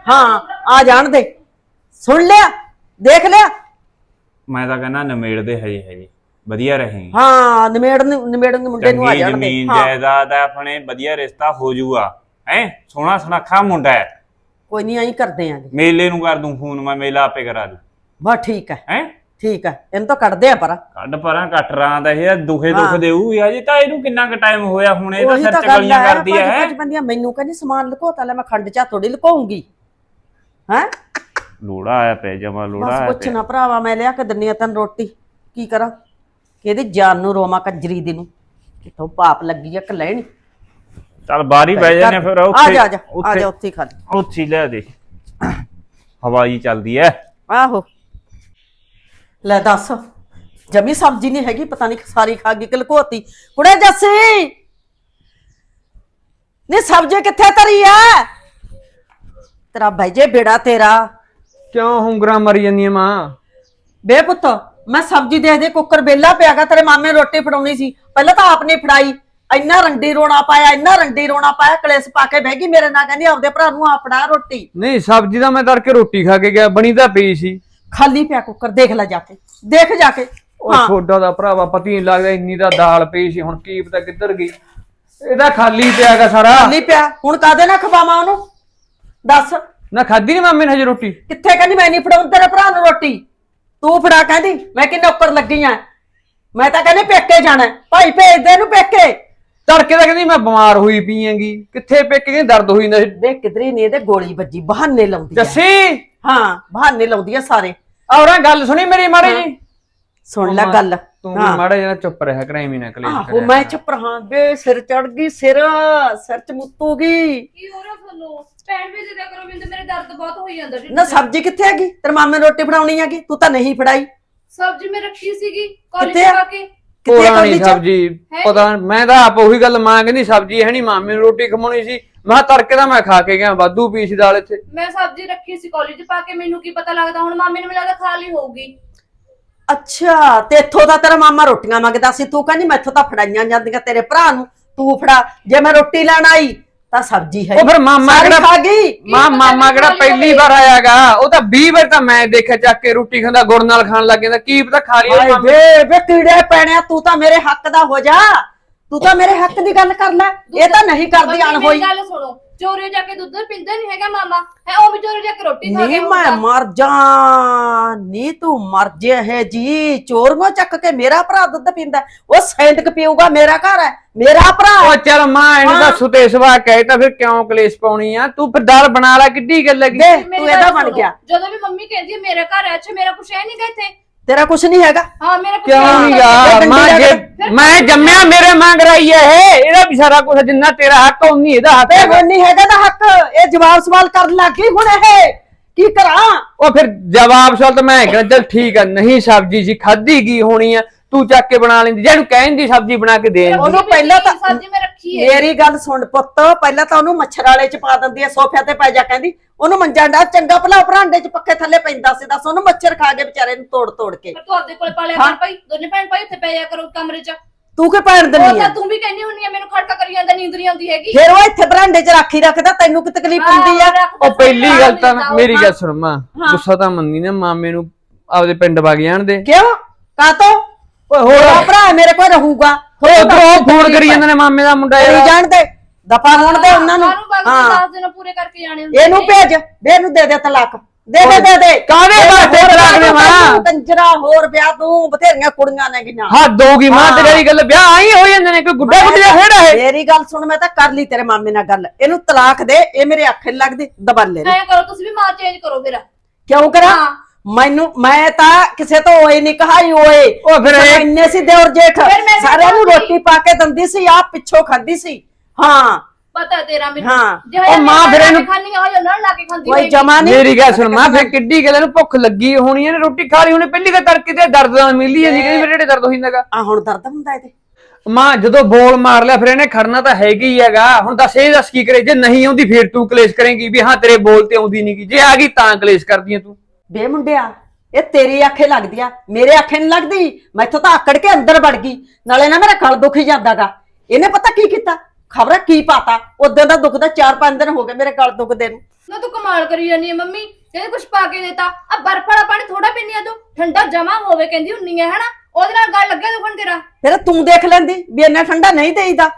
ਹਾਂ ਆ ਜਾਣ ਦੇ। ਸੁਣ ਲਿਆ ਦੇਖ ਲਿਆ। ਮੈਂ ਤਾਂ ਕਹਿੰਦਾ ਨਮੇੜ ਦੇ ਹਜੇ ਹਜੇ ਵਧੀਆ ਰਹੇਗੀ ਹਾਂ ਨਿਮੇੜ ਨੂੰ ਨਿਮੇੜ ਨੂੰ ਮੁੰਡੇ ਨੂੰ ਆ ਜਾਣ ਦੇ। ਜ਼ਮੀਨ ਹਾਂ। ਜਾਇਦਾਦ ਹੈ ਆਪਣੇ ਵਧੀਆ ਰਿਸ਼ਤਾ ਹੋ ਜਾਊਗਾ ਹੈ? ਸੋਹਣਾ ਸੁਨੱਖਾ ਮੁੰਡਾ ਹੈ। ਕੋਈ ਨਹੀਂ ਆਈ ਕਰਦੇ ਆਂ ਮੇਲੇ ਨੂੰ ਕਰ ਦੂੰ ਫੋਨ ਮੈਂ ਮੇਲਾ ਆਪੇ ਕਰਾ ਦੂੰ। ਬਸ ਠੀਕ ਹੈ। ਹੈ? ਠੀਕ ਹੈ ਇਹਨੂੰ ਤਾਂ ਕੱਢਦੇ ਆ ਪਰ। ਕੱਢ ਪਰਾਂ ਕਟਰਾਂ ਦਾ ਇਹ ਦੁਖੇ। ਦੁੱਖ ਦੇਊ ਯਾ ਜੀ ਤਾਂ ਇਹਨੂੰ ਕਿੰਨਾ ਕੁ ਟਾਈਮ ਹੋਇਆ ਹੁਣ? ਇਹ ਤਾਂ ਉਹੀ ਸਿਰ ਤਾਂ ਚ ਗੱਲ ਕਰਦੀ ਹੈ? ਬੰਦੀਆਂ ਮੈਨੂੰ ਕਹਿੰਦੀ ਸਮਾਨ ਲੁਕੋਤਾ ਲੈ ਮੈਂ ਖੰਡ ਚਾ ਥੋੜੀ ਲੁਕਾਉਂਗੀ। ਹੈ? ਲੋੜਾ ਆਇਆ ਪੈ ਜਮਾ ਲੋੜਾ ਬਸ ਆਇਆ ਪੁੱਛ ਨਾ ਭਰਾਵਾ ਮੈਂ ਲਿਆ ਕੇ ਦਿੰਨੀ ਆ ਤੈਨੂੰ ਰੋਟੀ। ਕੀ ਕਰਾਂ? ਕਿ ਇਹਦੀ ਜਾਨ ਨੂੰ ਰੋਮਾ ਕੰਜਰੀ ਦੀ ਨੂੰ? ਕਿਥੋਂ ਪਾਪ ਲੱਗੀ ਆ ਕਿ ਲੈਣੀ ਚੱਲ ਬਾਹਰ ਹੀ ਬਹਿ ਜਾਂਦੇ ਫਿਰ ਆ ਉੱਥੇ ਆ ਜਾ ਆ ਜਾ ਉੱਥੇ ਖਾ। ਉੱਥੇ ਲੈ ਦੇ। ਹਵਾਈ ਚੱਲਦੀ ਐ। ਆਹੋ। ਲੈ ਦੱਸ। ਜਮੀ ਸਬਜ਼ੀ ਨਹੀਂ ਹੈਗੀ ਪਤਾ ਨਹੀਂ ਸਾਰੀ ਖਾ ਗਈ ਕਿ ਲੁਕੋਤੀ ਕੁੜੇ ਜੱਸੀ! ਨੀ ਸਬਜ਼ੀ ਕਿੱਥੇ ਤਰੀ ਆ ਤੇਰਾ ਭੈਜੇ ਬੇੜਾ ਤੇਰਾ। ਕਿਉਂ ਹੁੰਗਰਾ ਮਰੀ ਜਾਂਦੀਆਂ ਮਾਂ? ਬੇ ਪੁੱਤ ਮੈਂ ਸਬਜ਼ੀ ਦੇ ਦੇ ਕੁੱਕਰ ਬੇਲਾ ਪਿਆਗਾ ਤੇਰੇ ਮਾਮੇ ਰੋਟੀ ਫੜਾਉਣੀ ਸੀ। ਪਹਿਲਾਂ ਤਾਂ ਆਪ ਨੇ ਫੜਾਈ। ਇੰਨਾ ਰੰਡੀ ਰੋਣਾ ਪਾਇਆ ਇੰਨਾ ਰੰਡੀ ਰੋਣਾ ਪਾਇਆ ਕਲੇਸ਼ ਪਾ ਕੇ ਬਹਿ ਗਈ ਮੇਰੇ ਨਾਲ ਕਹਿੰਦੀ ਆਪਦੇ ਭਰਾ ਨੂੰ ਆਪ ਫੜਾ ਰੋਟੀ। ਨਹੀਂ ਸਬਜ਼ੀ ਤਾਂ ਮੈਂ ਤੜਕੇ ਰੋਟੀ ਖਾ ਕੇ ਗਿਆ ਬਣੀ ਤਾਂ ਪਈ ਸੀ। ਖਾਲੀ ਪਿਆ ਕੁੱਕਰ ਦੇਖ ਲੈ ਜਾ ਕੇ ਦੇਖ ਜਾ ਕੇ। ਉਹ ਹਾਂ। ਛੋਡਾ ਦਾ ਭਰਾਵਾ ਪਤੀ ਨਹੀਂ ਲੱਗਦਾ ਇੰਨੀ ਤਾਂ ਦਾਲ ਪਈ ਸੀ ਹੁਣ ਕੀ ਪਤਾ ਕਿੱਧਰ ਗਈ। ਇਹਦਾ ਖਾਲੀ ਪਿਆਗਾ ਸਾਰਾ। ਖਾਲੀ ਪਿਆ ਹੁਣ ਕਾਦੇ ਨਾਲ ਖਵਾਵਾਂ ਉਹਨੂੰ? ਦੱਸ। ਨਾ ਖਾਦੀ ਨਹੀਂ ਮਾਮੇ ਨੇ ਹਜੇ ਰੋਟੀ? ਕਿੱਥੇ ਕਹਿੰਦੀ ਮੈਂ ਨਹੀਂ ਫੜਾਉਂ ਤੇਰੇ ਭਰਾ ਨੂੰ ਰੋਟੀ। ਤੂੰ ਫੜਾ ਕਹਿੰਦੀ ਮੈਂ ਕਿੰਨੇ ਉੱਪਰ ਲੱਗੀ ਆ। ਮੈਂ ਤਾਂ ਕਹਿੰਦੀ ਪੇਕੇ ਜਾਣਾ ਹੈ। ਭਾਈ ਭੇਜ ਦੇ ਇਹਨੂੰ ਪੇਕੇ। ਤੜਕੇ ਤਾਂ ਕਹਿੰਦੀ ਮੈਂ ਬਿਮਾਰ ਹੋਈ ਪਈ ਹੈਗੀ। ਕਿੱਥੇ ਪੇਕੇ ਕਹਿੰਦੀ ਦਰਦ ਹੋਈ ਸੀ। ਦੇ ਕਿਧਰੀ ਨਹੀਂ ਇਹਦੇ ਗੋਲੀ ਵੱਜੀ ਬਹਾਨੇ ਲਾਉਂਦੀ ਜੱਸੀ! ਹਾਂ। ਬਹਾਨੇ ਲਾਉਂਦੀ ਆ ਸਾਰੇ। ਔਰਾਂ ਗੱਲ ਸੁਣੀ ਮੇਰੀ ਮਾੜੀ ਜੀ? ਸੁਣ ਲੈ ਗੱਲ। ਤੂੰ ਵੀ ਮਾੜਾ ਜਿਹਾ ਚੁੱਪ ਰਿਹਾ ਕਰਾਈ ਵੀ ਨਾ ਕਲੇਸ਼ ਆਹੋ ਮੈਂ ਚੁੱਪ ਰਹਾਂ। ਬੇ ਸਿਰ ਚੜ ਗਈ ਸਿਰ ਸਿਰ ਚ ਮੁੱਤੂਗੀ। ਕੀ ਹੋ ਰਿਹਾ ਤੁਹਾਨੂੰ? ਭੈਣ ਵੀ ਦੇ ਦਿਆ ਕਰੋ ਮੈਨੂੰ ਤਾਂ ਮੇਰੇ ਦਰਦ ਬਹੁਤ ਹੋਈ ਜਾਂਦਾ ਢਿੱਡ ਨਾ। ਸਬਜ਼ੀ ਕਿੱਥੇ ਹੈਗੀ? ਤੇਰੇ ਮਾਮੇ ਨੂੰ ਰੋਟੀ ਫੜਾਉਣੀ ਹੈਗੀ ਤੂੰ ਤਾਂ ਨਹੀਂ ਫੜਾਈ। ਸਬਜ਼ੀ ਮੈਂ ਰੱਖੀ ਸੀਗੀ ਕਾਲਜ ਕਿੱਥੇ ਆ? ਪਾ ਕੇ। ਕਿੱਥੇ ਪੁਰਾਣੀ ਕੋਲੀ ਚ? ਸਬਜੀ? ਪਤਾ ਮੈਂ ਤਾਂ ਆਪ ਉਹੀ ਗੱਲ ਮਾਂ ਕਹਿੰਦੀ ਸਬਜੀ ਹੈ ਨਹੀਂ ਮਾਮੇ ਨੂੰ ਰੋਟੀ ਖਵਾਉਣੀ ਸੀ। ਮੈਂ ਕਿਹਾ ਤੜਕੇ ਦਾ ਮੈਂ ਖਾ ਕੇ ਗਿਆ ਵਾਧੂ ਪੀ ਸੀ ਦਾਲ ਇੱਥੇ। ਮੈਂ ਸਬਜ਼ੀ ਰੱਖੀ ਸੀ ਕਾਲਜ ਪਾ ਕੇ ਮੈਨੂੰ ਕੀ ਪਤਾ ਲੱਗਦਾ ਹੁਣ ਮਾਮੇ ਨੇ ਮੈਨੂੰ ਲੱਗਦਾ ਖਾ ਲਈ ਹੋਊਗੀ। ਅੱਛਾ ਤੇ ਇੱਥੋਂ ਦਾ ਤੇਰਾ ਮਾਮਾ ਰੋਟੀਆਂ ਮੰਗਦਾ ਸੀ ਤੂੰ ਕਹਿੰਦੀ ਮੈਥੋਂ ਤਾਂ ਫੜਾਈਆਂ ਜਾਂਦੀਆਂ ਤੇਰੇ ਭਰਾ ਨੂੰ ਤੂੰ ਫੜਾ ਜੇ ਮੈਂ ਰੋਟੀ ਲੈਣ ਆਈ ਤਾਂ ਸਬਜ਼ੀ ਹੈ ਉਹ ਫਿਰ ਮਾਮਾ ਸਾਰੀ ਕਿਹੜਾ- ਖਾ ਗਈ? ਮਾਂ ਮਾਮਾ ਕਿਹੜਾ ਪਹਿਲੀ। ਵਾਰ ਆਇਆਗਾ ਉਹ ਤਾਂ 20 ਵਾਰ ਤਾਂ ਮੈਂ ਦੇਖਿਆ ਚੱਕ ਕੇ ਰੋਟੀ ਖਾਂਦਾ ਗੁੜ ਨਾਲ ਖਾਣ ਲੱਗ ਜਾਂਦਾ ਕੀ ਪਤਾ ਖਾ ਲਈ ਹਾਏ ਮਾਮੇ। ਵੇ ਵੇ ਕੀੜੇ ਪੈਣਿਆ ਤੂੰ ਤਾਂ ਮੇਰੇ ਹੱਕ ਦਾ ਹੋ ਜਾ। ਤੂੰ ਤਾਂ ਮੇਰੇ ਹੱਕ ਦੀ ਗੱਲ ਕਰ ਲੈ। ਇਹ ਤਾਂ ਨਹੀਂ ਕਰਦੀ ਮੰਮੀ, ਅਣਹੋਈ। ਮੇਰੀ ਗੱਲ ਸੁਣੋ। ਚੋਰੀ ਜਾ ਕੇ ਦੁੱਧ ਪੀਂਦਾ ਨਹੀਂ ਹੈਗਾ ਮਾਮਾ। ਹੈ ਉਹ ਵੀ ਚੋਰੀ ਜਾ ਕੇ ਰੋਟੀ ਖਾ ਕੇ ਨੀ ਮੈਂ ਮਰ ਜਾ। ਨੀ ਤੂੰ ਮਰ ਜੇ ਹੈ ਜੀ। ਚੋਰੀਆਂ ਚੱਕ ਕੇ ਮੇਰਾ ਭਰਾ ਦੁੱਧ ਪੀਂਦਾ ਉਹ ਸੈਂਡਕ ਪੀਊਗਾ ਮੇਰਾ ਘਰ ਹੈ। ਮੇਰਾ ਭਰਾ ਉਹ। ਚੱਲ ਮਾਂ ਇਹਨੂੰ ਤਾਂ। ਸੁਤੇ ਸਵਾ ਕਹੇ ਤਾਂ ਫਿਰ ਕਿਉਂ ਕਲੇਸ਼ ਪਾਉਣੀ ਆ? ਤੂੰ ਫਿਰ ਦਾਲ ਬਣਾ ਲੈ ਕਿੱਡੀ ਗੱਲ ਮੇਰੀ ਤੂੰ ਇਹਦਾ ਬਣ ਗਿਆ। ਜਦੋਂ ਵੀ ਮੰਮੀ ਕਹਿੰਦੀ ਹੈ ਮੇਰਾ ਘਰ ਹੈ ਅੱਛਾ ਮੇਰਾ ਕੁਛ ਹੈ ਨਹੀਂ ਇੱਥੇ। ਤੇਰਾ ਕੁਛ ਨਹੀਂ ਹੈਗਾ। ਹਾਂ ਮੇਰਾ ਕੁਛ ਕਿਉਂ ਹੈ ਨਹੀਂ ਨੀ। ਇਹ ਮਾਂ ਜੇ ਮੈਂ ਜੰਮਿਆ ਮੇਰੇ ਮੰਗ ਰਹੀ ਹੈ ਇਹ। ਇਹਦਾ ਵੀ ਸਾਰਾ ਕੁਝ ਜਿੰਨਾ ਤੇਰਾ ਹੱਕ ਉਨੀ ਇਹਦਾ ਹੱਕ ਤੇ। ਹੁਣ ਨਹੀਂ ਹੈਗਾ ਦਾ ਹੱਕ। ਇਹ ਜਵਾਬ ਸਵਾਲ ਕਰਨ ਲੱਗੀ ਹੁਣ ਇਹ। ਕੀ ਕਰਾਂ? ਉਹ ਫਿਰ ਜਵਾਬ ਸਵਾਲ ਤਾਂ ਮੈਂ ਕਹਿੰਦਾ ਚੱਲ ਠੀਕ ਆ ਨਹੀਂ ਸਬਜ਼ੀ ਸੀ ਖਾਧੀ ਗਈ ਹੋਣੀ ਆ? ਤੂੰ ਚੱਕ ਕੇ ਬਣਾ ਲੈਂਦੀ ਜਿਹਨੂੰ ਕਹਿੰਦੀ ਸਬਜ਼ੀ ਬਣਾ ਕੇ ਦੇ। ਉਹਨੂੰ ਪਹਿਲਾਂ ਤਾਂ ਸਬਜ਼ੀ ਮੈਂ ਰੱਖੀ ਹੈ। ਮੇਰੀ ਗੱਲ ਸੁਣ ਪੁੱਤ ਪਹਿਲਾਂ ਤਾਂ ਉਹਨੂੰ ਮੱਛਰ ਵਾਲੇ ਚ ਪਾ ਦਿੰਦੀ ਐ ਸੋਫਿਆਂ ਤੇ ਪੈ ਜਾ ਕਹਿੰਦੀ। ਉਹਨੂੰ ਮੰਜਾ ਡਾ ਚੰਗਾ ਭਲਾ ਭਰਾਂਡੇ ਚ ਪੱਕੇ ਥੱਲੇ ਪੈਂਦਾ ਸੀ ਦੱਸ ਉਹਨੂੰ ਮੱਛਰ ਖਾ ਕੇ ਵਿਚਾਰੇ ਨੂੰ ਤੋੜ ਤੋੜ ਕੇ। ਪਰ ਤੂੰ ਆਪਦੇ ਕੋਲ ਪਾਲਿਆ ਹਾਂ। ਕਰ ਭਾਈ ਦੋਨੇ ਭੈਣ ਭਾਈ ਉੱਥੇ ਪੈ ਜਾ ਕਰੋ ਕਮਰੇ 'ਚ। ਤੂੰ ਕਿ ਪੈਣ ਉਹ ਦਿੰਦੀ ਐ ਤੂੰ ਵੀ ਕਹਿੰਦੀ ਹੁੰਨੀ ਆ ਮੈਨੂੰ ਖੜਕਾ ਕਰੀ ਜਾਂਦਾ ਨੀਂਦ ਨਹੀਂ ਆਉਂਦੀ ਹੈਗੀ। ਫਿਰ ਉਹ ਇੱਥੇ ਬਰਾਂਡੇ 'ਚ ਰਾਖੀ ਰੱਖਦਾ ਤੈਨੂੰ ਕੀ ਤਕਲੀਫ ਹੁੰਦੀ ਆ? ਉਹ ਪਹਿਲੀ ਗੱਲ ਤਾਂ ਮੇਰੀ ਗੱਲ ਸੁਣ ਮਾਂ ਗੁੱਸਾ ਤਾਂ ਮੰਨੀ ਨਾ ਮਾਮੇ ਨੂੰ ਆਪਦੇ ਪਿੰਡ ਵਗ ਜਾਣ ਦੇ। ਕਿਉਂ? ਕਾਤੋਂ ਓਏ ਹੋਰ ਹੋਰ ਭਰਾ ਮੇਰੇ ਕੋਲ ਰਹੂਗਾ। ਉਹ ਉਧਰੋਂ ਫੋਨ ਕਰੀ ਜਾਂਦੇ ਨੇ ਮਾਮੇ ਦਾ ਮੁੰਡਾ ਕਰੀ ਯਾਰ ਜਾਣ ਦੇ। ਦਫਾ ਹੋਣ ਦੇ ਉਹਨਾਂ ਨੂੰ। ਹਾਂ ਹਾਂ। 10 ਦਿਨ ਪੂਰੇ ਕਰਕੇ ਜਾਣੇ ਹੁੰਦੇ ਇਹਨੂੰ ਨੇ। ਭੇਜ ਦੇ ਇਹਨੂੰ ਦੇ ਦੇ ਤਲਾਕ। ਦੇ ਦੇ ਦੇ ਦੇ। ਕਾਹਦੇ ਵਾਸਤੇ ਹੋਰ ਤਲਾਕ ਵਿਆਹ? ਤੂੰ ਕੰਜਰਾ ਹੋਰ ਵਿਆਹ ਤੂੰ ਬਥੇਰੀਆਂ ਕੁੜੀਆਂ ਨੇ ਗਿਆਂ ਹੱਦ ਮਾਂ। ਤੇਰੀ ਗੱਲ ਵਿਆਹ ਆਈ ਹੋ ਜਾਂਦੇ ਨੇ ਕੋਈ ਗੁੱਡਾ ਗੁੱਡੀ ਦਾ ਖੇੜਾ ਓਏ ਮੇਰੀ ਗੱਲ ਸੁਣ ਮੈਂ ਤਾਂ ਕਰ ਲਈ ਤੇਰੇ ਮਾਮੇ ਨਾਲ ਗੱਲ। ਇਹਨੂੰ ਤਲਾਕ ਦੇ ਇਹ ਮੇਰੇ ਅੱਖੇ ਨੀ ਲੱਗਦੀ ਦਬੱਲੇ ਨੇ ਐ ਕਰੋ ਤੁਸੀਂ ਵੀ ਮਾਂ ਚੇਂਜ ਕਰੋ ਫਿਰ ਕਿਉਂ ਕਰਾਂ? ਹਾਂ। ਮੈਨੂੰ ਮੈਂ ਤਾਂ ਕਿਸੇ ਤੋਂ ਓਏ ਨਹੀਂ ਕਹਾਈ ਓਏ। ਉਹ ਫਿਰ ਇਹ- ਇੰਨੇ ਸੀ ਦੇਵਰ ਜੇਠ ਫਿਰ ਮੈਂ ਵੀ ਸਾਰਿਆਂ ਨੂੰ। ਰੋਟੀ ਪਾ ਕੇ ਦਿੰਦੀ ਸੀ ਆਪ ਪਿੱਛੋਂ ਖਾਂਦੀ ਸੀ। ਹਾਂ। ਪਤਾ ਤੇਰਾ ਮੈਨੂੰ। ਹਾਂ। ਉਹ ਮਾਂ ਫਿਰ ਇਹਨੂੰ- ਖਾਣੀ ਆ ਹੋਇਆ ਨਾਲ ਲਾ ਕੇ ਖਾਂਦੀ ਕੋਈ ਹੋਏਗੀ। ਜਮਾ ਨਹੀਂ ਮੇਰੀ ਗੱਲ ਸੁਣ ਮਾਂ ਫਿਰ ਕਿੱਡੀ ਗੱਲ ਇਹਨੂੰ ਭੁੱਖ ਲੱਗੀ ਹੋਣੀ ਇਹਨੇ ਰੋਟੀ ਖਾ ਲਈ ਉਹਨੇ ਪਹਿਲੀ ਤਾਂ ਤੜਕੇ ਤੇ ਦਰਦ ਨਾਲ ਮਿਲੀ ਜਾਂਦੀ ਕਹਿੰਦੀ ਮੇਰੇ ਢਿੱਡੇ ਦਰਦ ਹੋਈ ਜਾਂਦਾਗਾ ਆ ਹੁਣ ਦਰਦ ਹੁੰਦਾ ਇਹਦੇ। ਮਾਂ ਜਦੋਂ ਬੋਲ ਮਾਰ ਲਿਆ ਫਿਰ ਇਹਨੇ ਖੜਨਾ ਤਾਂ ਹੈਗਾ ਹੀ ਹੈਗਾ। ਹੁਣ ਦੱਸ ਇਹ ਦੱਸ ਕੀ ਕਰੇ? ਜੇ ਨਹੀਂ ਆਉਂਦੀ ਫਿਰ ਤੂੰ ਕਲੇਸ਼ ਕਰੇਂਗੀ ਵੀ ਹਾਂ ਤੇਰੇ ਬੋਲ ਤੇ ਆਉਂਦੀ ਨਹੀਂਗੀ ਜੇ ਆ ਗਈ ਤਾਂ ਕਲੇਸ਼ ਕਰਦੀ ਹੈ ਤੂੰ। ਬੇ ਮੁੰਡਿਆ ਇਹ ਤੇਰੀ ਅੱਖੇ ਲੱਗਦੀ ਆ ਮੇਰੇ ਅੱਖੇ ਨਹੀਂ ਲੱਗਦੀ? ਮੈਥੋਂ ਤਾਂ ਆਕੜ ਕੇ ਅੰਦਰ ਵੜ ਗਈ ਨਾਲੇ ਨਾ ਮੇਰਾ ਗਲ ਦੁਖੀ ਜਾਂਦਾਗਾ। ਇਹਨੇ ਪਤਾ ਕੀ ਕੀਤਾ? ਖਬਰਾਂ ਕੀ ਪਾਤਾ? ਉਦੋਂ ਦਾ ਦੁਖਦਾ 4-5 ਦਿਨ ਹੋ ਗਏ ਮੇਰੇ ਗਲ ਦੁਖਦੇ ਨੂੰ। ਨਾ ਤੂੰ ਕਮਾਲ ਕਰੀ ਜਾਨੀ ਹੈ ਮੰਮੀ ਕਹਿੰਦੇ ਕੁਝ ਪਾ ਕੇ ਦੇਤਾ। ਆ ਬਰਫ ਵਾਲਾ ਪਾਣੀ ਥੋੜਾ ਪੀਨੀ ਆ ਤੂੰ ਠੰਡਾ ਜਮਾ ਹੋਵੇ ਕਹਿੰਦੀ ਹੁੰਨੀ ਹੈ ਹਨਾ? ਉਹਦੇ ਨਾਲ ਗੱਲ ਲੱਗਿਆ ਦੁਖਣ ਤੇਰਾ। ਫਿਰ ਤੂੰ ਦੇਖ ਲੈਂਦੀ ਵੀ ਇੰਨਾ ਠੰਡਾ ਨਹੀਂ ਦੇਈਦਾ।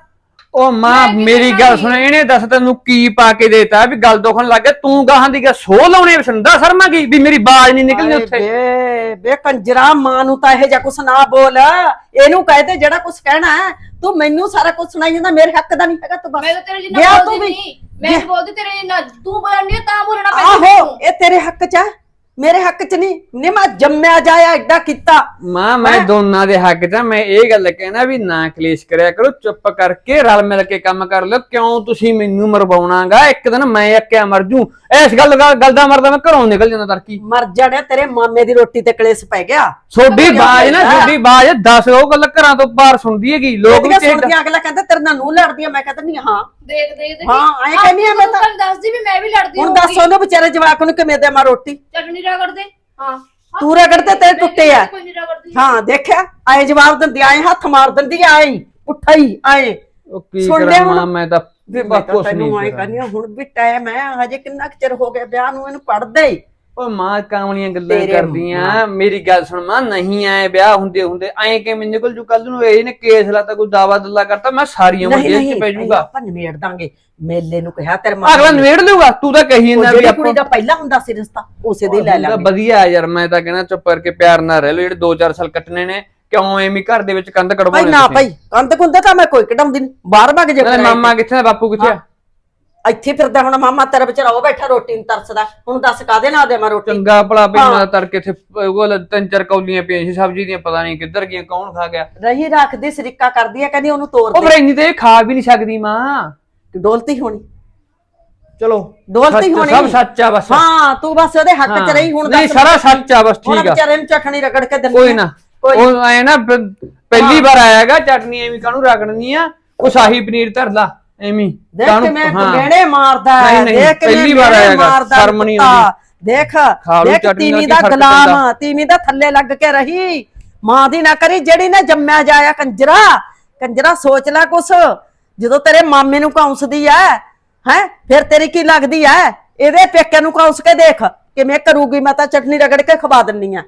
ਉਹ ਮਾਂ ਮੈਂ ਕੀ ਮੇਰੀ ਗੱਲ? ਸੁਣ ਇਹਨੇ ਦੱਸ ਤੈਨੂੰ ਕੀ ਪਾ ਕੇ ਦੇਤਾ ਵੀ ਗੱਲ ਦੁਖਣ ਲੱਗ ਗਿਆ ਤੂੰ ਗਾਹਾਂ ਦੀ ਗੱਲ ਸੋ ਲਾਉਣੇ ਸੰਦਾ ਸ਼ਰਮਾ ਗਈ ਵੀ ਮੇਰੀ ਬਾਜ਼ ਨਹੀਂ ਨਿਕਲਣੀ ਉੱਥੇ? ਬੇ ਬੇ ਕੰਜਰਾ ਮਾਂ ਨੂੰ ਤਾਂ ਇਹ ਜਿਹਾ ਕੁਛ ਨਾ ਬੋਲ। ਇਹਨੂੰ ਕਹਦੇ ਜਿਹੜਾ ਕੁਛ ਕਹਿਣਾ ਹੈ। ਤੂੰ ਮੈਨੂੰ ਸਾਰਾ ਕੁਝ ਸੁਣਾਈ ਜਾਂਦਾ ਮੇਰੇ ਹੱਕ ਦਾ ਨਹੀਂ ਹੈਗਾ ਤੂੰ ਬਸ। ਮੈਂ ਤਾਂ ਤੇਰੇ ਜਿੰਨਾ ਗਿਆ ਬੋਲਦੀ ਵੀ। ਨਹੀਂ। ਮੈਂ ਬੋਲਦੀ ਤੇਰੇ ਜਿੰਨਾ ਤੂੰ ਬੋਲਣੀ ਆ ਤਾਂ ਬੋਲਣਾ ਪੈਂਦਾ ਆਹੋ। ਇਹ ਤੇਰੇ ਹੱਕ ਚ ਹੈ ਮੇਰੇ ਹੱਕ ਚ ਨਹੀਂ। ਨਹੀਂ ਮੈਂ ਜੰਮਿਆ ਜਾਇਆ ਐਡਾ ਕੀਤਾ। ਮਾਂ ਮੈਂ ਦੋਨਾਂ ਦੇ ਹੱਕ 'ਚ ਆ, ਮੈਂ ਇਹ ਗੱਲ ਕਹਿਣਾ ਵੀ ਨਾ ਕਲੇਸ਼ ਕਰਿਆ ਕਰੋ ਚੁੱਪ ਕਰਕੇ ਰਲ ਮਿਲ ਕੇ ਕੰਮ ਕਰ ਲਿਓ। ਕਿਉਂ ਤੁਸੀਂ ਮੈਨੂੰ ਮਰਵਾਉਣਾਗਾ? ਇੱਕ ਦਿਨ ਮੈਂ ਅੱਕਿਆ ਮਰ ਜੂ। ਇਸ ਗੱਲ ਦਾ ਗੱਲ ਦਾ ਮਰਦਾ ਮੈਂ ਘਰੋਂ ਨਿਕਲ ਜਾਂਦਾ ਤਰਕੀ। ਮਰ ਜਾਣਿਆ ਤੇਰੇ ਮਾਮੇ ਦੀ ਰੋਟੀ ਤੇ ਕਲੇਸ਼ ਪੈ ਗਿਆ। ਛੋਡੀ ਬਾਜ਼ ਨਾ। ਛੋਡੀ ਬਾਜ਼ 10 ਉਹ ਗੱਲ ਘਰਾਂ ਤੋਂ ਬਾਹਰ ਸੁਣਦੀ ਹੈਗੀ। ਲੋਕ ਵੀ ਲੋਕ ਤੇ ਸੁਣਦੀਆਂ ਅਗਲਾ ਕਹਿੰਦਾ ਤੇਰੇ ਨਾਲ ਨੂੰ ਲੜਦੀ ਆ ਮੈਂ ਕਹਿੰਦਾ ਨਹੀਂ ਹਾਂ। ਦੇਖ ਦੇਖ ਦੇਖ। ਹਾਂ, ਐਂ ਕਹਿੰਦੀ ਆ ਮੈਂ ਤਾਂ। ਦੱਸਦੀ ਵੀ ਮੈਂ ਵੀ ਲੜਦੀ ਹੁਣ ਦੱਸ ਹੋਊਂਗੀ। ਉਹਨੂੰ ਵਿਚਾਰੇ ਜਵਾਕ ਨੂੰ ਕਿਵੇਂ ਦੇਵਾਂ ਰੋਟੀ? ਚਟਨੀ ਰਗੜ ਦੇ ਹਾਂ। ਤੂੰ ਰਗੜ ਤੇ ਤੇਰੇ ਟੁੱਟੇ ਆ। ਕੋਈ ਨਹੀਂ ਰਗੜਦੀ ਹਾਂ ਦੇਖਿਆ? ਆਏ ਜਵਾਬ ਦਿੰਦੀ ਆਏ ਹੱਥ ਮਾਰ ਦਿੰਦੀ ਆਏ ਪੁੱਠਾ ਹੀ ਆਏ। ਉਹ ਕੀ ਸੁਣ ਕਰਾਂ ਲਿਆ ਹੁਣ? ਮਾਂ ਮੈਂ ਤਾਂ ਵੀ ਮੈਂ ਤਾਂ ਕੁਛ ਤੈਨੂੰ ਆਏ ਨਹੀਂ ਕਹਿੰਦੀ ਹਾਂ, ਹੁਣ ਵੀ ਟਾਈਮ ਹੈ ਹਜੇ ਕਿੰਨਾ ਕੁ ਚਿਰ ਹੋ ਗਿਆ ਵਿਆਹ ਨੂੰ ਇਹਨੂੰ ਪੜਦੇ ਹੀ। ਓ ਮਾਂ ਕਾਮਲੀਆਂ ਗੱਲਾਂ ਤੇਰੇ ਕਰਦੀਆਂ। ਮੇਰੀ ਗੱਲ ਸੁਣ ਮਾਂ ਨਹੀਂ ਆਏ ਵਿਆਹ ਹੁੰਦੇ ਹੁੰਦੇ ਐਂ ਕਿ ਮੈਨੂੰ ਨਿਕਲ ਜੂ? ਕੱਲ ਨੂੰ ਇਹ ਨੇ ਕੇਸ ਲਾਤਾ ਕੋਈ ਦਾਵਾ ਦੱਲਾ ਕਰਤਾ ਮੈਂ ਸਾਰੀ ਉਮਰ ਨਹੀਂ ਜੇਲ੍ਹ 'ਚ ਪੈ ਜਾਊਗਾ। ਆਪਾਂ ਨਿਬੇੜ ਦਾਂਗੇ। ਮੇਲੇ ਨੂੰ ਕਿਹਾ ਤੇਰੇ ਅਗਲਾ ਨਵੇੜ ਲਊਗਾ? ਤੂੰ ਤਾਂ ਕਹੀ ਜਾਂਦਾ ਵੀ ਜਿਹੜੀ ਆਪਾਂ ਦਾ ਪਹਿਲਾਂ ਹੁੰਦਾ ਸੀ ਰਿਸ਼ਤਾ ਉਸੇ ਦੇ ਹੀ ਲੈ ਲਾਂਗੇ। ਵਧੀਆ ਯਾਰ ਮੈਂ ਤਾਂ ਕਹਿਣਾ ਚੁੱਪ ਕਰਕੇ ਪਿਆਰ ਨਾਲ ਰਹਿ ਲਓ ਜਿਹੜੇ 2-4 ਸਾਲ ਕੱਟਣੇ ਨੇ ਕਿਉਂ ਐਵੇਂ ਘਰ ਦੇ ਵਿੱਚ ਕੰਧ ਭਾਈ ਕੜਵਾਉਣੇ ਨਾ ਭਾਈ ਕੰਧ ਕੁੰਦੇ ਤਾਂ ਮੈਂ ਕੋਈ ਕਢਾਉਂਦੀ ਨਹੀਂ ਬਾਹਰ ਭੱਗ ਜੇ ਮਾਮਾ ਕਿੱਥੇ ਆ ਬਾਪੂ ਕਿੱਥੇ ਆ? ਇੱਥੇ ਫਿਰਦਾ ਹੁਣ ਮਾਮਾ ਤੇਰਾ ਵਿਚਾਰਾ ਉਹ ਬੈਠਾ ਰੋਟੀ ਨੂੰ ਤਰਸਦਾ। ਹੁਣ ਦੱਸ ਕਾਦੇ ਨਾਲ ਦੇਵਾਂ ਰੋਟੀ? ਚੰਗਾ ਭਲਾ। ਮੈਂ ਤੜਕੇ ਇੱਥੇ ਉਹ ਤਿੰਨ ਚਾਰ ਕੌਲੀਆਂ ਪਈਆਂ ਸੀ ਸਬਜ਼ੀ ਦੀਆਂ ਪਤਾ ਨਹੀਂ ਕਿੱਧਰ ਗਈਆਂ ਕੌਣ ਖਾ ਗਿਆ? ਰਹੀ ਰੱਖਦੀ ਸਰੀਕਾ ਕਰਦੀ ਆ ਕਹਿੰਦੀ ਉਹਨੂੰ ਤੋੜ ਉਹ ਦੇ। ਪਰ ਇੰਨੀ ਤੇ ਇਹ ਖਾ ਵੀ ਨਹੀਂ ਸਕਦੀ ਮਾਂ। ਡੋਲਤੀ ਹੋਣੀ। ਚਲੋ ਡੋਲਤੀ ਸੱਚ- ਹੋਣੀ। ਸਭ ਸੱਚ ਆ ਬਸ। ਹਾਂ ਤੂੰ ਬਸ ਉਹਦੇ ਹੱਕ ਚ ਹਾਂ। ਰਹੀ ਹੁਣ ਨਹੀਂ ਦੱਸ। ਸਾਰਾ ਸੱਚ ਆ ਬਸ ਹੁਣ ਠੀਕ ਆ। ਵਿਚਾਰੇ ਨੂੰ ਚਟਣੀ ਰਗੜ ਕੇ ਦਿੰਦੀ ਕੋਈ ਆ। ਨਾ। ਕੋਈ ਉਹ ਐ ਨਾ ਪ- ਪਹਿਲੀ ਵਾਰ ਆਇਆਗਾ ਚਟਨੀ ਐਵੇਂ ਕਾਹਨੂੰ ਰਗੜਨੀ ਆ? ਉਹ ਸ਼ਾਹੀ ਪਨੀਰ ਧਰ ਲਾ। ਐਵੇਂ ਦੇਖ ਕਿਵੇਂ। ਗਹਿਣੇ ਮਾਰਦਾ ਹੈ, ਦੇਖ ਕਿਵੇਂ ਪਹਿਲੀ ਵਾਰ ਆਏਗਾ, ਸ਼ਰਮ ਨਹੀਂ। ਆਉਂਦੀ। ਦੇਖ ਦੇਖ ਤੀਵੀਂ ਦਾ ਗੁਲਾਮ? ਤੀਵੀਂ ਦਾ ਥੱਲੇ ਲੱਗ ਕੇ ਰਹੀ ਮਾਂ ਦੀ ਨਾ ਕਰੀ ਜਿਹੜੀ ਨੇ ਜੰਮਿਆ ਜਾਇਆ ਕੰਜਰਾ ਕੰਜਰਾ ਸੋਚ ਲੈ ਕੁਛ ਜਦੋਂ ਤੇਰੇ ਮਾਮੇ ਨੂੰ ਕੌਂਸਦੀ ਐ ਹੈ ਫਿਰ ਤੇਰੀ ਕੀ ਲੱਗਦੀ ਐ ਇਹਦੇ ਪੇਕੇ ਨੂੰ ਕੌਂਸ ਕੇ ਦੇਖ ਕਿਵੇਂ ਕਰੂਗੀ ਮੈਂ ਤਾਂ ਚਟਨੀ ਰਗੜ ਕੇ ਖਵਾ ਦਿੰਨੀ ਆ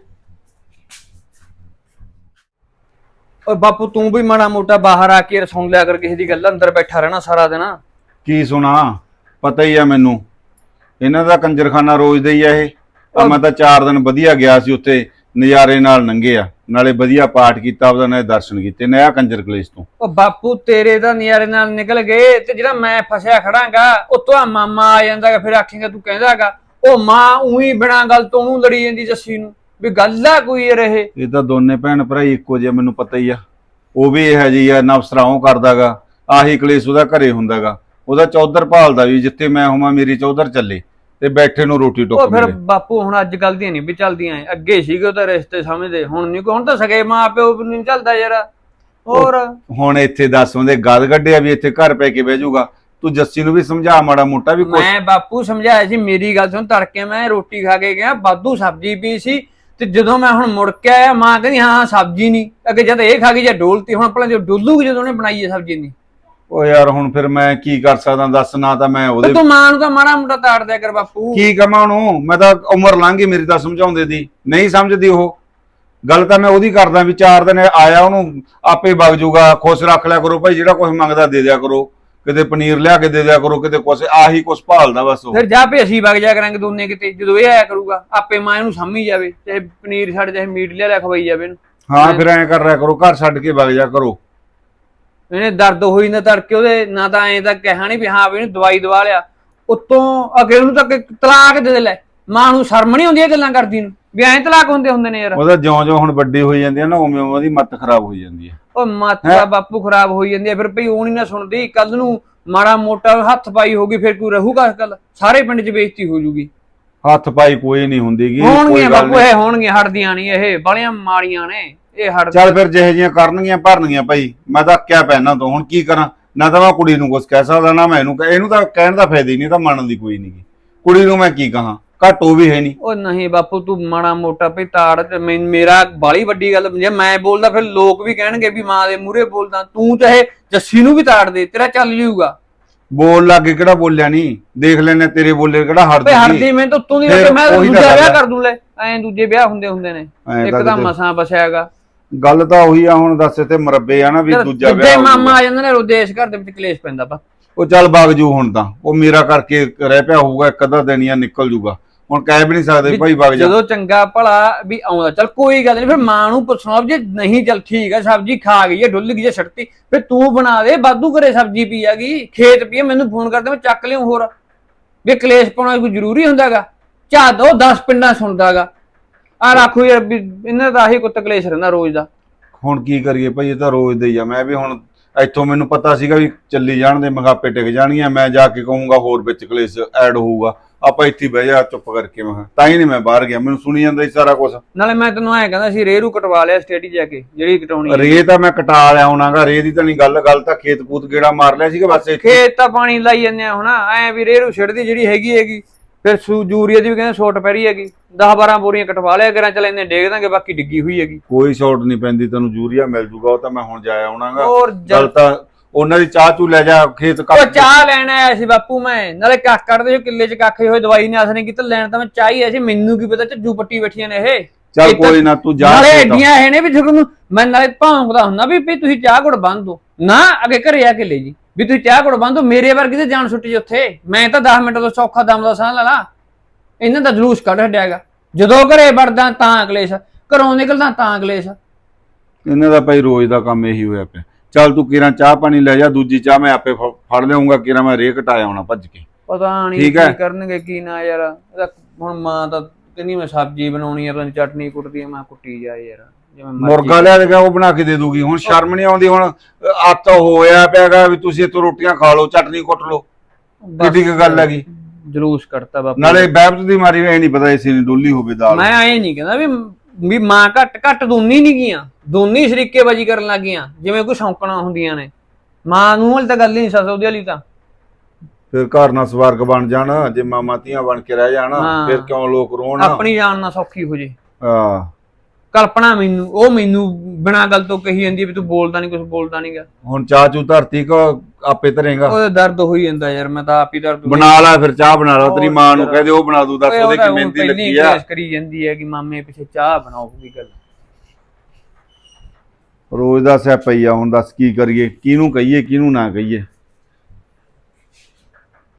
ਓਏ ਬਾਪੂ ਤੂੰ ਵੀ ਮਾੜਾ ਮੋਟਾ ਬਾਹਰ ਆ ਕੇ ਸੁਣ ਲਿਆ ਕਰ ਕਿਸੇ ਦੀ ਗੱਲ ਅੰਦਰ ਬੈਠਾ ਰਹਿਣਾ ਸਾਰਾ ਦਿਨ। ਕੀ ਸੁਣਾ? ਪਤਾ ਹੀ ਆ ਮੈਨੂੰ। ਇਹਨਾਂ ਦਾ ਕੰਜਰਖਾਨਾ ਰੋਜ਼ ਦਾ ਹੀ ਆ ਇਹ। ਆ ਮੈਂ ਤਾਂ 4 ਦਿਨ ਵਧੀਆ ਗਿਆ ਸੀ ਉੱਥੇ ਨਜ਼ਾਰੇ ਨਾਲ ਲੰਘੇ ਆ। ਨਾਲੇ ਵਧੀਆ ਪਾਠ ਕੀਤਾ ਉਹਦਾ ਨਾਲੇ ਦਰਸ਼ਨ ਕੀਤੇ ਨया ਕੰਜਰ ਕਲੇਸ਼ ਤੋਂ। ਉਹ ਬਾਪੂ ਤੇਰੇ ਤਾਂ ਨਿਆਰੇ ਨਾਲ ਨਿਕਲ ਗਏ ਤੇ ਜਿਹੜਾ ਮੈਂ ਫਸਿਆ ਖੜਾਂਗਾ ਉਤੋਂ ਆ ਮਾਮਾ ਆ ਜਾਂਦਾਗਾ ਫਿਰ ਆਖੇਗਾ ਤੂੰ ਕਹਿੰਦਾਗਾ ਉਹ ਮਾਂ ਉਹੀ ਬਿਨਾਂ ਗੱਲ ਤੋਂ ਉਹਨੂੰ ਲੜੀ ਜਾਂਦੀ ਜੱਸੀ ਨੂੰ। ਵੀ ਗੱਲ ਆ ਕੋਈ ਇਹ? ਰਹੇ ਇਹ ਤਾਂ ਦੋਨੇ ਭੈਣ ਭਰਾ ਹੀ ਇੱਕੋ ਜਿਹੇ ਮੈਨੂੰ ਪਤਾ ਹੀ ਆ। ਉਹ ਵੀ ਇਹ ਜੀ ਆ ਨਫਸਰਾਉ ਕਰਦਾਗਾ ਆਹੀ ਕਲੇਸ਼ ਉਹਦਾ ਘਰੇ ਹੁੰਦਾਗਾ। ਉਹਦਾ ਚੌਧਰ ਭਾਲਦਾ ਵੀ ਜਿੱਥੇ ਮੈਂ ਹੋਵਾਂ ਮੇਰੀ ਚੌਧਰ ਚੱਲੇ ਤੇ ਬੈਠੇ ਨੂੰ ਰੋਟੀ ਉਹ ਟੁੱਕ ਫਿਰ ਮਿਲੇ। ਬਾਪੂ ਹੁਣ ਅੱਜ ਕੱਲ ਦੀਆਂ ਨਹੀਂ ਵੀ ਚੱਲਦੀਆਂ ਐ। ਅੱਗੇ ਸੀਗੇ ਉਹ ਤਾਂ ਰਿਸ਼ਤੇ ਸਮਝਦੇ ਹੁਣ ਨਹੀਂ ਹੁਣ ਤਾਂ ਸਗੇ ਮਾਂ ਪਿਓ ਵੀ ਨਹੀਂ ਚੱਲਦਾ ਯਾਰ। ਹੋਰ? ਹੁਣ ਇੱਥੇ ਦੱਸ ਉਹਦੇ ਗਦ ਗੱਡਿਆ ਵੀ ਇੱਥੇ ਘਰ ਪੈ ਕੇ ਬਹਿ ਜਾਊਗਾ। ਤੂੰ ਜੱਸੀ ਨੂੰ ਵੀ ਸਮਝਾ ਮਾੜਾ ਮੋਟਾ ਵੀ ਕੁਛ। ਮੈਂ ਬਾਪੂ ਸਮਝਾਇਆ ਸੀ ਮੇਰੀ ਗੱਲ ਸੁਣ ਤੜਕੇ ਮੈਂ ਰੋਟੀ ਖਾ ਕੇ ਗਿਆ ਬਾਦੂ ਸਬਜ਼ੀ ਪਈ ਸੀ। ਤੇ ਜਦੋਂ ਮੈਂ ਹੁਣ ਮੁੜ ਕੇ ਆਇਆ ਮਾਂ ਕਹਿੰਦੀ ਹਾਂ ਸਬਜ਼ੀ ਨਹੀਂ। ਅੱਗੇ ਜਦ ਇਹ ਖਾ ਗਈ ਜਾਂ ਡੋਲਤੀ ਹੁਣ ਆਪਣਾ ਜੋ ਡੋਲੂਗੀ ਜਦੋਂ ਉਹਨੇ ਬਣਾਈ ਹੈ ਸਬਜ਼ੀ ਨਹੀਂ ਓ ਯਾਰ ਹੁਣ ਫਿਰ ਮੈਂ ਕੀ ਕਰ ਸਕਦਾ? ਦੱਸ ਨਾ ਤਾਂ ਮੈਂ ਤੇ ਉਹਦੇ ਤੂੰ ਮਾਂ ਨੂੰ ਤਾਂ ਮਾੜਾ ਮੋਟਾ ਤਾੜ ਦਿਆ ਕਰ ਬਾਪੂ। ਕੀ ਕਮਾਂ ਉਹਨੂੰ? ਮੈਂ ਤਾਂ ਉਮਰ ਲੰਘ ਗਈ ਮੇਰੀ ਤਾਂ ਸਮਝਾਉਂਦੇ ਦੀ। ਨਹੀਂ ਸਮਝਦੀ ਉਹ। ਗੱਲ ਤਾਂ ਮੈਂ ਉਹਦੀ ਕਰਦਾ ਵੀ ਚਾਰ ਦਿਨ ਆਇਆ ਉਹਨੂੰ ਆਪੇ ਵਗ ਜਾਊਗਾ ਖੁਸ਼ ਰੱਖ ਲਿਆ ਕਰੋ ਭਾਈ ਜਿਹੜਾ ਕੁਝ ਮੰਗਦਾ ਦੇ ਦਿਆ ਕਰੋ। ਕਿਤੇ ਪਨੀਰ ਲਿਆ ਕੇ ਦੇ ਦਿਆ ਕਰੋ ਕਿਤੇ ਕੁਛ ਆਹੀ ਕੁਛ ਭਾਲਦਾ ਬਸ ਉਹ। ਫਿਰ ਜਾ ਭੇ ਅਸੀਂ ਵਗ ਜਾ ਕਰਾਂਗੇ ਦੋਨੇ ਕਿਤੇ ਜਦੋਂ ਇਹ ਆਇਆ ਕਰੂਗਾ ਆਪੇ ਮਾਂ ਇਹਨੂੰ ਸਮਝੀ ਜਾਵੇ ਚਾਹੇ ਪਨੀਰ ਛੱਡ ਚਾਹੇ ਮੀਟ ਲਿਆ ਲਿਆ ਖਵਾਈ ਜਾਵੇ ਇਹਨੂੰ। ਹਾਂ ਫਿਰ ਐਂ ਕਰ ਰਿਆ ਕਰੋ ਘਰ ਛੱਡ ਕੇ ਵਗ ਜਾ ਕਰੋ। ਇਹਨੇ ਦਰਦ ਹੋਈ ਨਾ ਤੜਕੇ ਉਹਦੇ ਨਾ ਤਾਂ ਐਂ ਤਾਂ ਕਿਹਾ ਨਹੀਂ ਵੀ ਹਾਂ ਵੀ ਇਹਨੂੰ ਦਵਾਈ ਦਵਾ ਲਿਆ। ਉਤੋਂ ਅਗੇ ਉਹਨੂੰ ਤਾਂ ਤਲਾਕ ਦੇ ਦੇ ਲੈ। ਮਾਂ ਨੂੰ ਸ਼ਰਮ ਨਹੀਂ ਆਉਂਦੀ ਇਹ ਗੱਲਾਂ ਕਰਦੀ ਨੂੰ। ਵੀ ਐਂ ਤਲਾਕ ਹੁੰਦੇ ਹੁੰਦੇ ਨੇ ਯਾਰ। ਉਹਦਾ ਜਿਉਂ-ਜਿਉਂ ਹੁਣ ਵੱਡੀ ਹੋਈ ਜਾਂਦੀ ਹੈ ਨਾ ਉਵੇਂ ਉਵੇਂ ਉਹਦੀ ਮੱਤ ਖਰਾਬ ਹੋਈ ਜਾਂਦੀ ਹੈ ਉਹ ਮਾਤਾ ਬਾਪੂ ਖਰਾਬ ਹੋਈ ਜਾਂਦੀ ਹੈ ਫਿਰ ਭਈ ਉਹ ਨਹੀਂ ਨਾ ਸੁਣਦੀ ਕੱਲ ਨੂੰ ਮਾੜਾ ਮੋਟਾ ਹੱਥ ਪਾਈ ਹੋਗੀ ਫਿਰ ਕੋਈ ਰਹੂਗਾ ਕੱਲ ਸਾਰੇ ਪਿੰਡ 'ਚ ਬੇਇੱਜ਼ਤੀ ਹੋ ਜੂਗੀ। ਹੱਥ ਪਾਈ ਕੋਈ ਨਹੀਂ ਹੁੰਦੀਗੀ ਕੋਈ ਹੋਣਗੀਆਂ ਗੱਲ ਬਾਪੂ। ਇਹ ਹੋਣਗੀਆਂ ਹਟਦੀਆਂ ਨਹੀਂ ਇਹ ਬੜੀਆਂ ਮਾੜੀਆਂ ਨੇ ਇਹ ਹਟ ਚੱਲ ਫਿਰ ਜਿਹੇ ਜੀਆਂ ਕਰਨਗੀਆਂ ਭਰਨਗੀਆਂ ਭਾਈ ਮੈਂ ਤਾਂ ਕਿਆ ਪੈਣਾ ਤੋਂ ਹੁਣ ਕੀ ਕਰਾਂ? ਨਾ ਤਾਂ ਮੈਂ ਕੁੜੀ ਨੂੰ ਕੁਝ ਕਹਿ ਸਕਦਾ ਨਾ ਮੈਂ ਇਹਨੂੰ ਕਹਿ- ਇਹਨੂੰ ਤਾਂ ਕਹਿਣ ਦਾ ਫਾਇਦਾ ਹੀ ਨਹੀਂ ਇਹ ਤਾਂ ਮੰਨਣ ਦੀ ਕੋਈ ਨਹੀਂ ਕੁੜੀ ਨੂੰ ਮੈਂ ਕੀ ਕਹਾਂ? ਘਾਟੋ ਵੀ ਹੈ ਨਹੀਂ। ਉਹ ਨਹੀਂ ਬਾਪੂ ਤੂੰ ਮਾੜਾ ਮੋਟਾ ਭਈ ਤਾੜ ਤੇ ਮੈਂ- ਮੇਰਾ ਬਾਲੀ ਵੱਡੀ ਗੱਲ ਜੇ ਮੈਂ ਬੋਲਦਾ ਫਿਰ ਲੋਕ ਵੀ ਕਹਿਣਗੇ ਵੀ ਮਾਂ ਦੇ ਮੂਹਰੇ ਬੋਲਦਾ। ਤੂੰ ਚਾਹੇ ਜੱਸੀ ਨੂੰ ਵੀ ਤਾੜ ਦੇ ਤੇਰਾ ਚੱਲ ਜਾਊਗਾ। ਬੋਲ ਲੱਗੇ ਕਿਹੜਾ ਬੋਲਿਆ ਨਹੀਂ ਦੇਖ ਲੈਨੇ ਤੇਰੇ ਬੋਲੇ ਕਿਹੜਾ ਭਈ ਹਟਦੀ ਹਟਦੀ ਮੈਂ ਤਾਂ ਉੱਤੋਂ ਦੀ ਫਿਰ ਮੈਂ ਉਹੀ ਤਾਂ ਦੂਜਾ ਗੱਲ ਵਿਆਹ। ਕਰ ਦੂੰ ਲੈ। ਐਂ ਦੂਜੇ ਵਿਆਹ ਹੁੰਦੇ ਹੁੰਦੇ ਨੇ। ਐਂ ਇੱਕ ਤਾਂ ਤਾਂ ਕਿਤੇ- ਮਸਾਂ ਬਸਿਆਗਾ ਗੱਲ ਤਾਂ ਉਹੀ ਆ ਹੁਣ ਦੱਸ ਤੇ ਮਰੱਬੇ ਆ ਨਾ ਵੀ ਦੂਜਾ ਵਿਆਹ ਹੋ ਮਾਮਾ। ਆ ਜਾਂਦੇ ਨੇ ਰੋਦੇਸ਼ ਘਰ ਦੇ ਵਿੱਚ ਕਲੇਸ਼ ਪੈਂਦਾ ਬਾ ਉਹ ਚੱਲ ਵਗ ਜੂ ਹੁਣ ਤਾਂ। ਉਹ ਮੇਰਾ ਕਰਕੇ ਰਹਿ ਪਿਆ ਹੋਊਗਾ ਇੱਕ ਅੱਧਾ ਦਿਨ ਜਾਂ ਨਿਕਲ ਜੂਗਾ। ਹੁਣ ਕਹਿ ਵੀ ਨਹੀਂ ਸਕਦੇ ਭਾਈ ਵਗ ਜਾ। ਜਦੋਂ ਚੰਗਾ ਭਲਾ ਵੀ ਆਉਂਦਾ ਚਲ ਕੋਈ ਗੱਲ ਨਹੀਂ ਫਿਰ ਮਾਂ ਨੂੰ ਪੁੱਛਣਾ ਜੇ ਨਹੀਂ ਚਲ ਠੀਕ ਹੈ ਸਬਜ਼ੀ ਖਾ ਗਈ ਹੈ ਡੁੱਲ ਗਈ ਹੈ ਛੱਡਤੀ ਫਿਰ ਤੂੰ ਬਣਾ ਦੇ ਬਾਦੂ ਘਰੇ ਸਬਜ਼ੀ ਪੀ ਆਗੀ ਖੇਤ ਪੀ ਆ, ਮੈਨੂੰ ਫੋਨ ਕਰਦੇ ਮੈਂ ਚੱਕ ਲਿਆਉਂ ਹੋਰ। ਵੀ ਕਲੇਸ਼ ਪਾਉਣਾ ਕੋਈ ਜ਼ਰੂਰੀ ਹੁੰਦਾਗਾ? ਦੋ 10 ਪਿੰਡਾਂ ਸੁਣਦਾਗਾ। ਆ ਰੱਖੋ ਯਾਰ ਵੀ ਇਹਨਾਂ ਦਾ ਆਹੀ ਕੁੱਤ ਕਲੇਸ਼ ਰਹਿੰਦਾ ਰੋਜ਼ ਦਾ। ਹੁਣ ਕੀ ਕਰੀਏ ਭਾਈ ਇਹ ਤਾਂ ਰੋਜ਼ ਦੇ ਹੀ ਆ। ਮੈਂ ਵੀ ਹੁਣ ਇੱਥੋਂ ਮੈਨੂੰ ਪਤਾ ਸੀਗਾ ਵੀ ਚੱਲੀ ਜਾਣ ਦੇ ਮਗਾਪੇ ਟਿਕ ਜਾਣਗੀਆਂ ਮੈਂ ਜਾ ਕੇ ਕਹੂੰਗਾ ਹੋਰ ਵਿੱਚ ਕਲੇਸ਼ ਐਡ ਹੋਊਗਾ। ਆਪਾਂ ਇੱਥੇ ਬਹਿ ਜਾ ਚੁੱਪ ਕਰਕੇ ਮੈਂ ਕਿਹਾ। ਤਾਂ ਹੀ ਨਹੀਂ ਮੈਂ ਬਾਹਰ ਗਿਆ ਮੈਨੂੰ ਸੁਣੀ ਜਾਂਦਾ ਸੀ ਸਾਰਾ ਕੁਝ ਨਾਲੇ ਮੈਂ ਤੈਨੂੰ ਐਂ ਕਹਿੰਦਾ ਸੀ ਰੇਰੂ ਕਟਵਾ ਲਿਆ ਸਟੇਡੀ ਜਾ ਕੇ ਜਿਹੜੀ ਕਟਾਉਣੀ ਹੈ। ਰੇ ਤਾਂ ਮੈਂ ਕਟਾ ਲਿਆ ਹੋਣਾਗਾ ਰੇ ਦੀ ਤਾਂ ਨਹੀਂ ਗੱਲ ਗੱਲ ਤਾਂ ਖੇਤ ਕੂਤ ਗੇੜਾ ਮਾਰ ਲਿਆ ਸੀਗਾ ਬਸ ਇੱਥੇ ਖੇਤ ਤਾਂ ਪਾਣੀ ਲਾਈ ਜਾਂਦੇ ਆ ਹੁਣ ਐ ਵੀ ਰੇਰੂ ਛਿੜਦੀ ਜਿਹੜੀ ਹੈਗੀ ਹੈਗੀ ਫਿਰ ਸੂ ਯੂਰੀਆ ਦੀ ਵੀ ਕਹਿੰਦੇ ਛੋਟ ਪੈ ਰਹੀ ਹੈਗੀ 10 12 ਬੋਰੀਆਂ ਕਟਵਾ ਲਿਆ ਕਰਾਂ ਚਲ ਇੰਨੇ ਡੇਗ ਦਾਂਗੇ ਬਾਕੀ ਡਿੱਗੀ ਹੋਈ ਹੈਗੀ ਕੋਈ ਸ਼ਾਰਟ ਨਹੀਂ ਪੈਂਦੀ ਤੈਨੂੰ ਯੂਰੀਆ ਮਿਲ ਜੂਗਾ ਉਹ ਤਾਂ ਮੈਂ ਹੁਣ ਜਾਇਆ ਹੋਰ ਗੱਲ ਤਾਂ ਉਹਨਾਂ ਦੀ ਚਾਹ ਚੂ ਲੈ ਜਾ ਖੇਤ ਉਹ ਕੱਟ ਚਾਹ ਲੈਣ ਆਇਆ ਸੀ ਬਾਪੂ ਮੈਂ ਨਾਲੇ ਕੱਖ ਕੱਢਦੇ ਜੋ ਕਿੱਲੇ ਚ ਕੱਖ ਹੋਏ ਦਵਾਈ ਨੇ ਅਸਰ ਨਹੀਂ ਕੀਤਾ ਲੈਣ ਤਾਂ ਮੈਂ ਚਾਹ ਹੀ ਆਇਆ ਸੀ ਮੈਨੂੰ ਕੀ ਪਤਾ ਝੱਜੂ ਪੱਟੀ ਬੈਠੀਆਂ ਨੇ ਇਹ। ਚੱਲ ਇਹ ਤਾਂ- ਕੋਈ ਨਾ ਤੂੰ ਜਾ ਨਾਲੇ ਖੇਤ। ਐਡੀਆਂ ਇਹ ਨੇ ਵੀ ਤੁਹਾਨੂੰ ਮੈਂ ਨਾਲੇ ਭੌਂਕਦਾ ਹੁੰਦਾ ਵੀ ਵੀ ਤੁਸੀਂ ਚਾਹ ਗੁੜ ਬੰਦ ਦੋ। ਨਾ ਅਗੇ ਘਰੇ ਆ ਕੇ ਲੈ ਜੀ। ਵੀ ਤੁਸੀਂ ਚਾਹ ਗੁੜ ਬੰਦ ਦੋ ਮੇਰੇ ਵਰਗੀ ਤੇ ਜਾਨ ਸੁੱਟੀ ਉੱਥੇ। ਮੈਂ ਤਾਂ 10 ਮਿੰਟ ਤੋਂ ਸੌਖਾ ਦਮ ਦਾ ਸਾਹ ਲਾ ਲਾ। ਇਹਨਾਂ ਦਾ ਜਲੂਸ ਕੱਢ ਹਟਿਆਗਾ ਜਦੋਂ ਘਰੇ ਵੜਦਾ ਤਾਂ ਕਲੇਸ਼ ਘਰੋਂ ਨਿਕਲਦਾ ਤਾਂ ਕਲੇਸ਼ ਇਹਨਾਂ ਦਾ ਭਾਈ ਰੋਜ਼ ਦਾ ਕੰਮ ਇਹੀ ਹੋਇਆ ਪਿਆ। ਚੱਲ ਤੂੰ ਕਿਰਾਂ ਚਾਹ ਪਾਣੀ ਲੈ ਜਾ ਦੂਜੀ ਚਾਹ ਮੈਂ ਆਪੇ ਫ- ਫੜ ਲਿਆਉਂਗਾ ਕਿਰਾਂ ਮੈਂ ਰੇ ਘਟਾਇਆ ਆਉਣਾ ਭੱਜ ਕੇ। ਪਤਾ ਨਹੀਂ ਠੀਕ ਹੈ। ਕੀ ਕਰਨਗੇ ਕੀ ਨਾ ਯਾਰ। ਇਹਦਾ ਹੁਣ ਮਾਂ ਤਾਂ ਕਹਿੰਦੀ ਮੈਂ ਸਬਜ਼ੀ ਬਣਾਉਣੀ ਆ ਨੀ ਚਟਨੀ ਕੁੱਟਦੀ ਆ ਮੈਂ ਕੁੱਟੀ ਜਾ ਯਾਰ ਜਿਵੇਂ ਮਰਜ਼ੀ ਮੁਰਗਾ ਲਿਆ ਦੇਗਾ ਉਹ ਬਣਾ ਕੇ ਦੇ ਦੂਗੀ? ਹੁਣ ਸ਼ਰਮ ਨਹੀਂ ਆਉਂਦੀ ਹੁਣ ਆਤ ਹੋਇਆ ਪਿਆਗਾ ਵੀ ਤੁਸੀਂ ਇੱਥੋਂ ਰੋਟੀਆਂ ਖਾ ਲਓ ਚਟਨੀ ਕੁੱਟ ਲਓ। ਕਿੱਡੀ ਕੁ ਗੱਲ ਹੈਗੀ? ਜਲੂਸ ਕੱਢਤਾ ਬਾਪੂ ਨਾਲੇ ਬੈਬਤ ਦੀ ਮਾਰੀ ਐ ਨਹੀਂ ਪਤਾ ਇਸੇ ਨੇ ਡੋਲੀ ਹੋਵੇ ਦਾਲ ਮੈਂ ਐ ਨਹੀਂ ਕਹਿੰਦਾ ਵੀ ਵੀ ਮਾਂ ਘੱਟ ਘੱਟ ਦੋਨੀ ਨਹੀਂ ਗੀਆਂ। ਦੋਨੀ ਸ਼ਰੀਕੇ ਬਾਜੀ ਕਰਨ ਲੱਗੀਆਂ ਜਿਵੇਂ ਕੋਈ ਸ਼ੌਂਕਣਾ ਹੁੰਦੀਆਂ ਨੇ। ਮਾਂ ਨੂੰ ਹਲ ਤਾਂ ਗੱਲ ਹੀ ਨਹੀਂ ਸੱਸ ਉਹਦੇ ਵਾਲੀ ਤਾਂ। ਫਿਰ ਘਰ ਨਾਲ ਸਵਰਗ ਬਣ ਜਾਣ ਜੇ ਮਾਮਾ ਧੀਆਂ ਬਣ ਕੇ ਰਹਿ ਜਾਣ ਹਾਂ। ਫਿਰ ਕਿਉਂ ਲੋਕ ਰੋਣ? ਆਪਣੀ ਜਾਨ ਨਾ ਸੌਖੀ ਹੋ ਜੇ। ਹਾਂ। ਕਲਪਨਾ ਮੈਨੂੰ ਉਹ ਮੈਨੂੰ ਬਿਨਾਂ ਗੱਲ ਤੋਂ ਕਹੀ ਜਾਂਦੀ ਹੈ ਵੀ ਤੂੰ ਬੋਲਦਾ ਨਹੀਂ ਕੁਝ ਬੋਲਦਾ ਨਹੀਂਗਾ ਹੁਣ ਚਾਹ ਚੂ ਧਰਤੀ ਕੋ ਆਪੇ ਧਰੇਗਾ। ਉਹਦਾ ਦਰਦ ਹੋਈ ਜਾਂਦਾ ਯਾਰ ਮੈਂ ਤਾਂ ਆਪ ਹੀ ਦਰਦ ਹੋਈ ਬਣਾ ਲੈ ਫਿਰ ਚਾਹ ਬਣਾ ਲਾ ਤੇਰੀ ਮਾਂ ਨੂੰ। ਕਹਦੇ ਉਹ ਬਣਾ ਦੂ ਦੱਸ ਉਹਦੇ ਉਹਦਾ ਕੀ ਹੁਣ ਪਹਿਲੀ ਲੱਗੀ ਆ। ਕੇਸ ਕਰੀ ਜਾਂਦੀ ਹੈ ਕਿ ਮਾਮੇ ਪਿੱਛੇ ਚਾਹ ਬਣਾਓ ਗੱਲ ਰੋਜ਼ ਦਾ ਸਿਆਪਾ ਹੀ ਆ ਹੁਣ ਦੱਸ ਕੀ ਕਰੀਏ ਕਿਹਨੂੰ ਕਹੀਏ ਕਿਹਨੂੰ ਨਾ ਕਹੀਏ।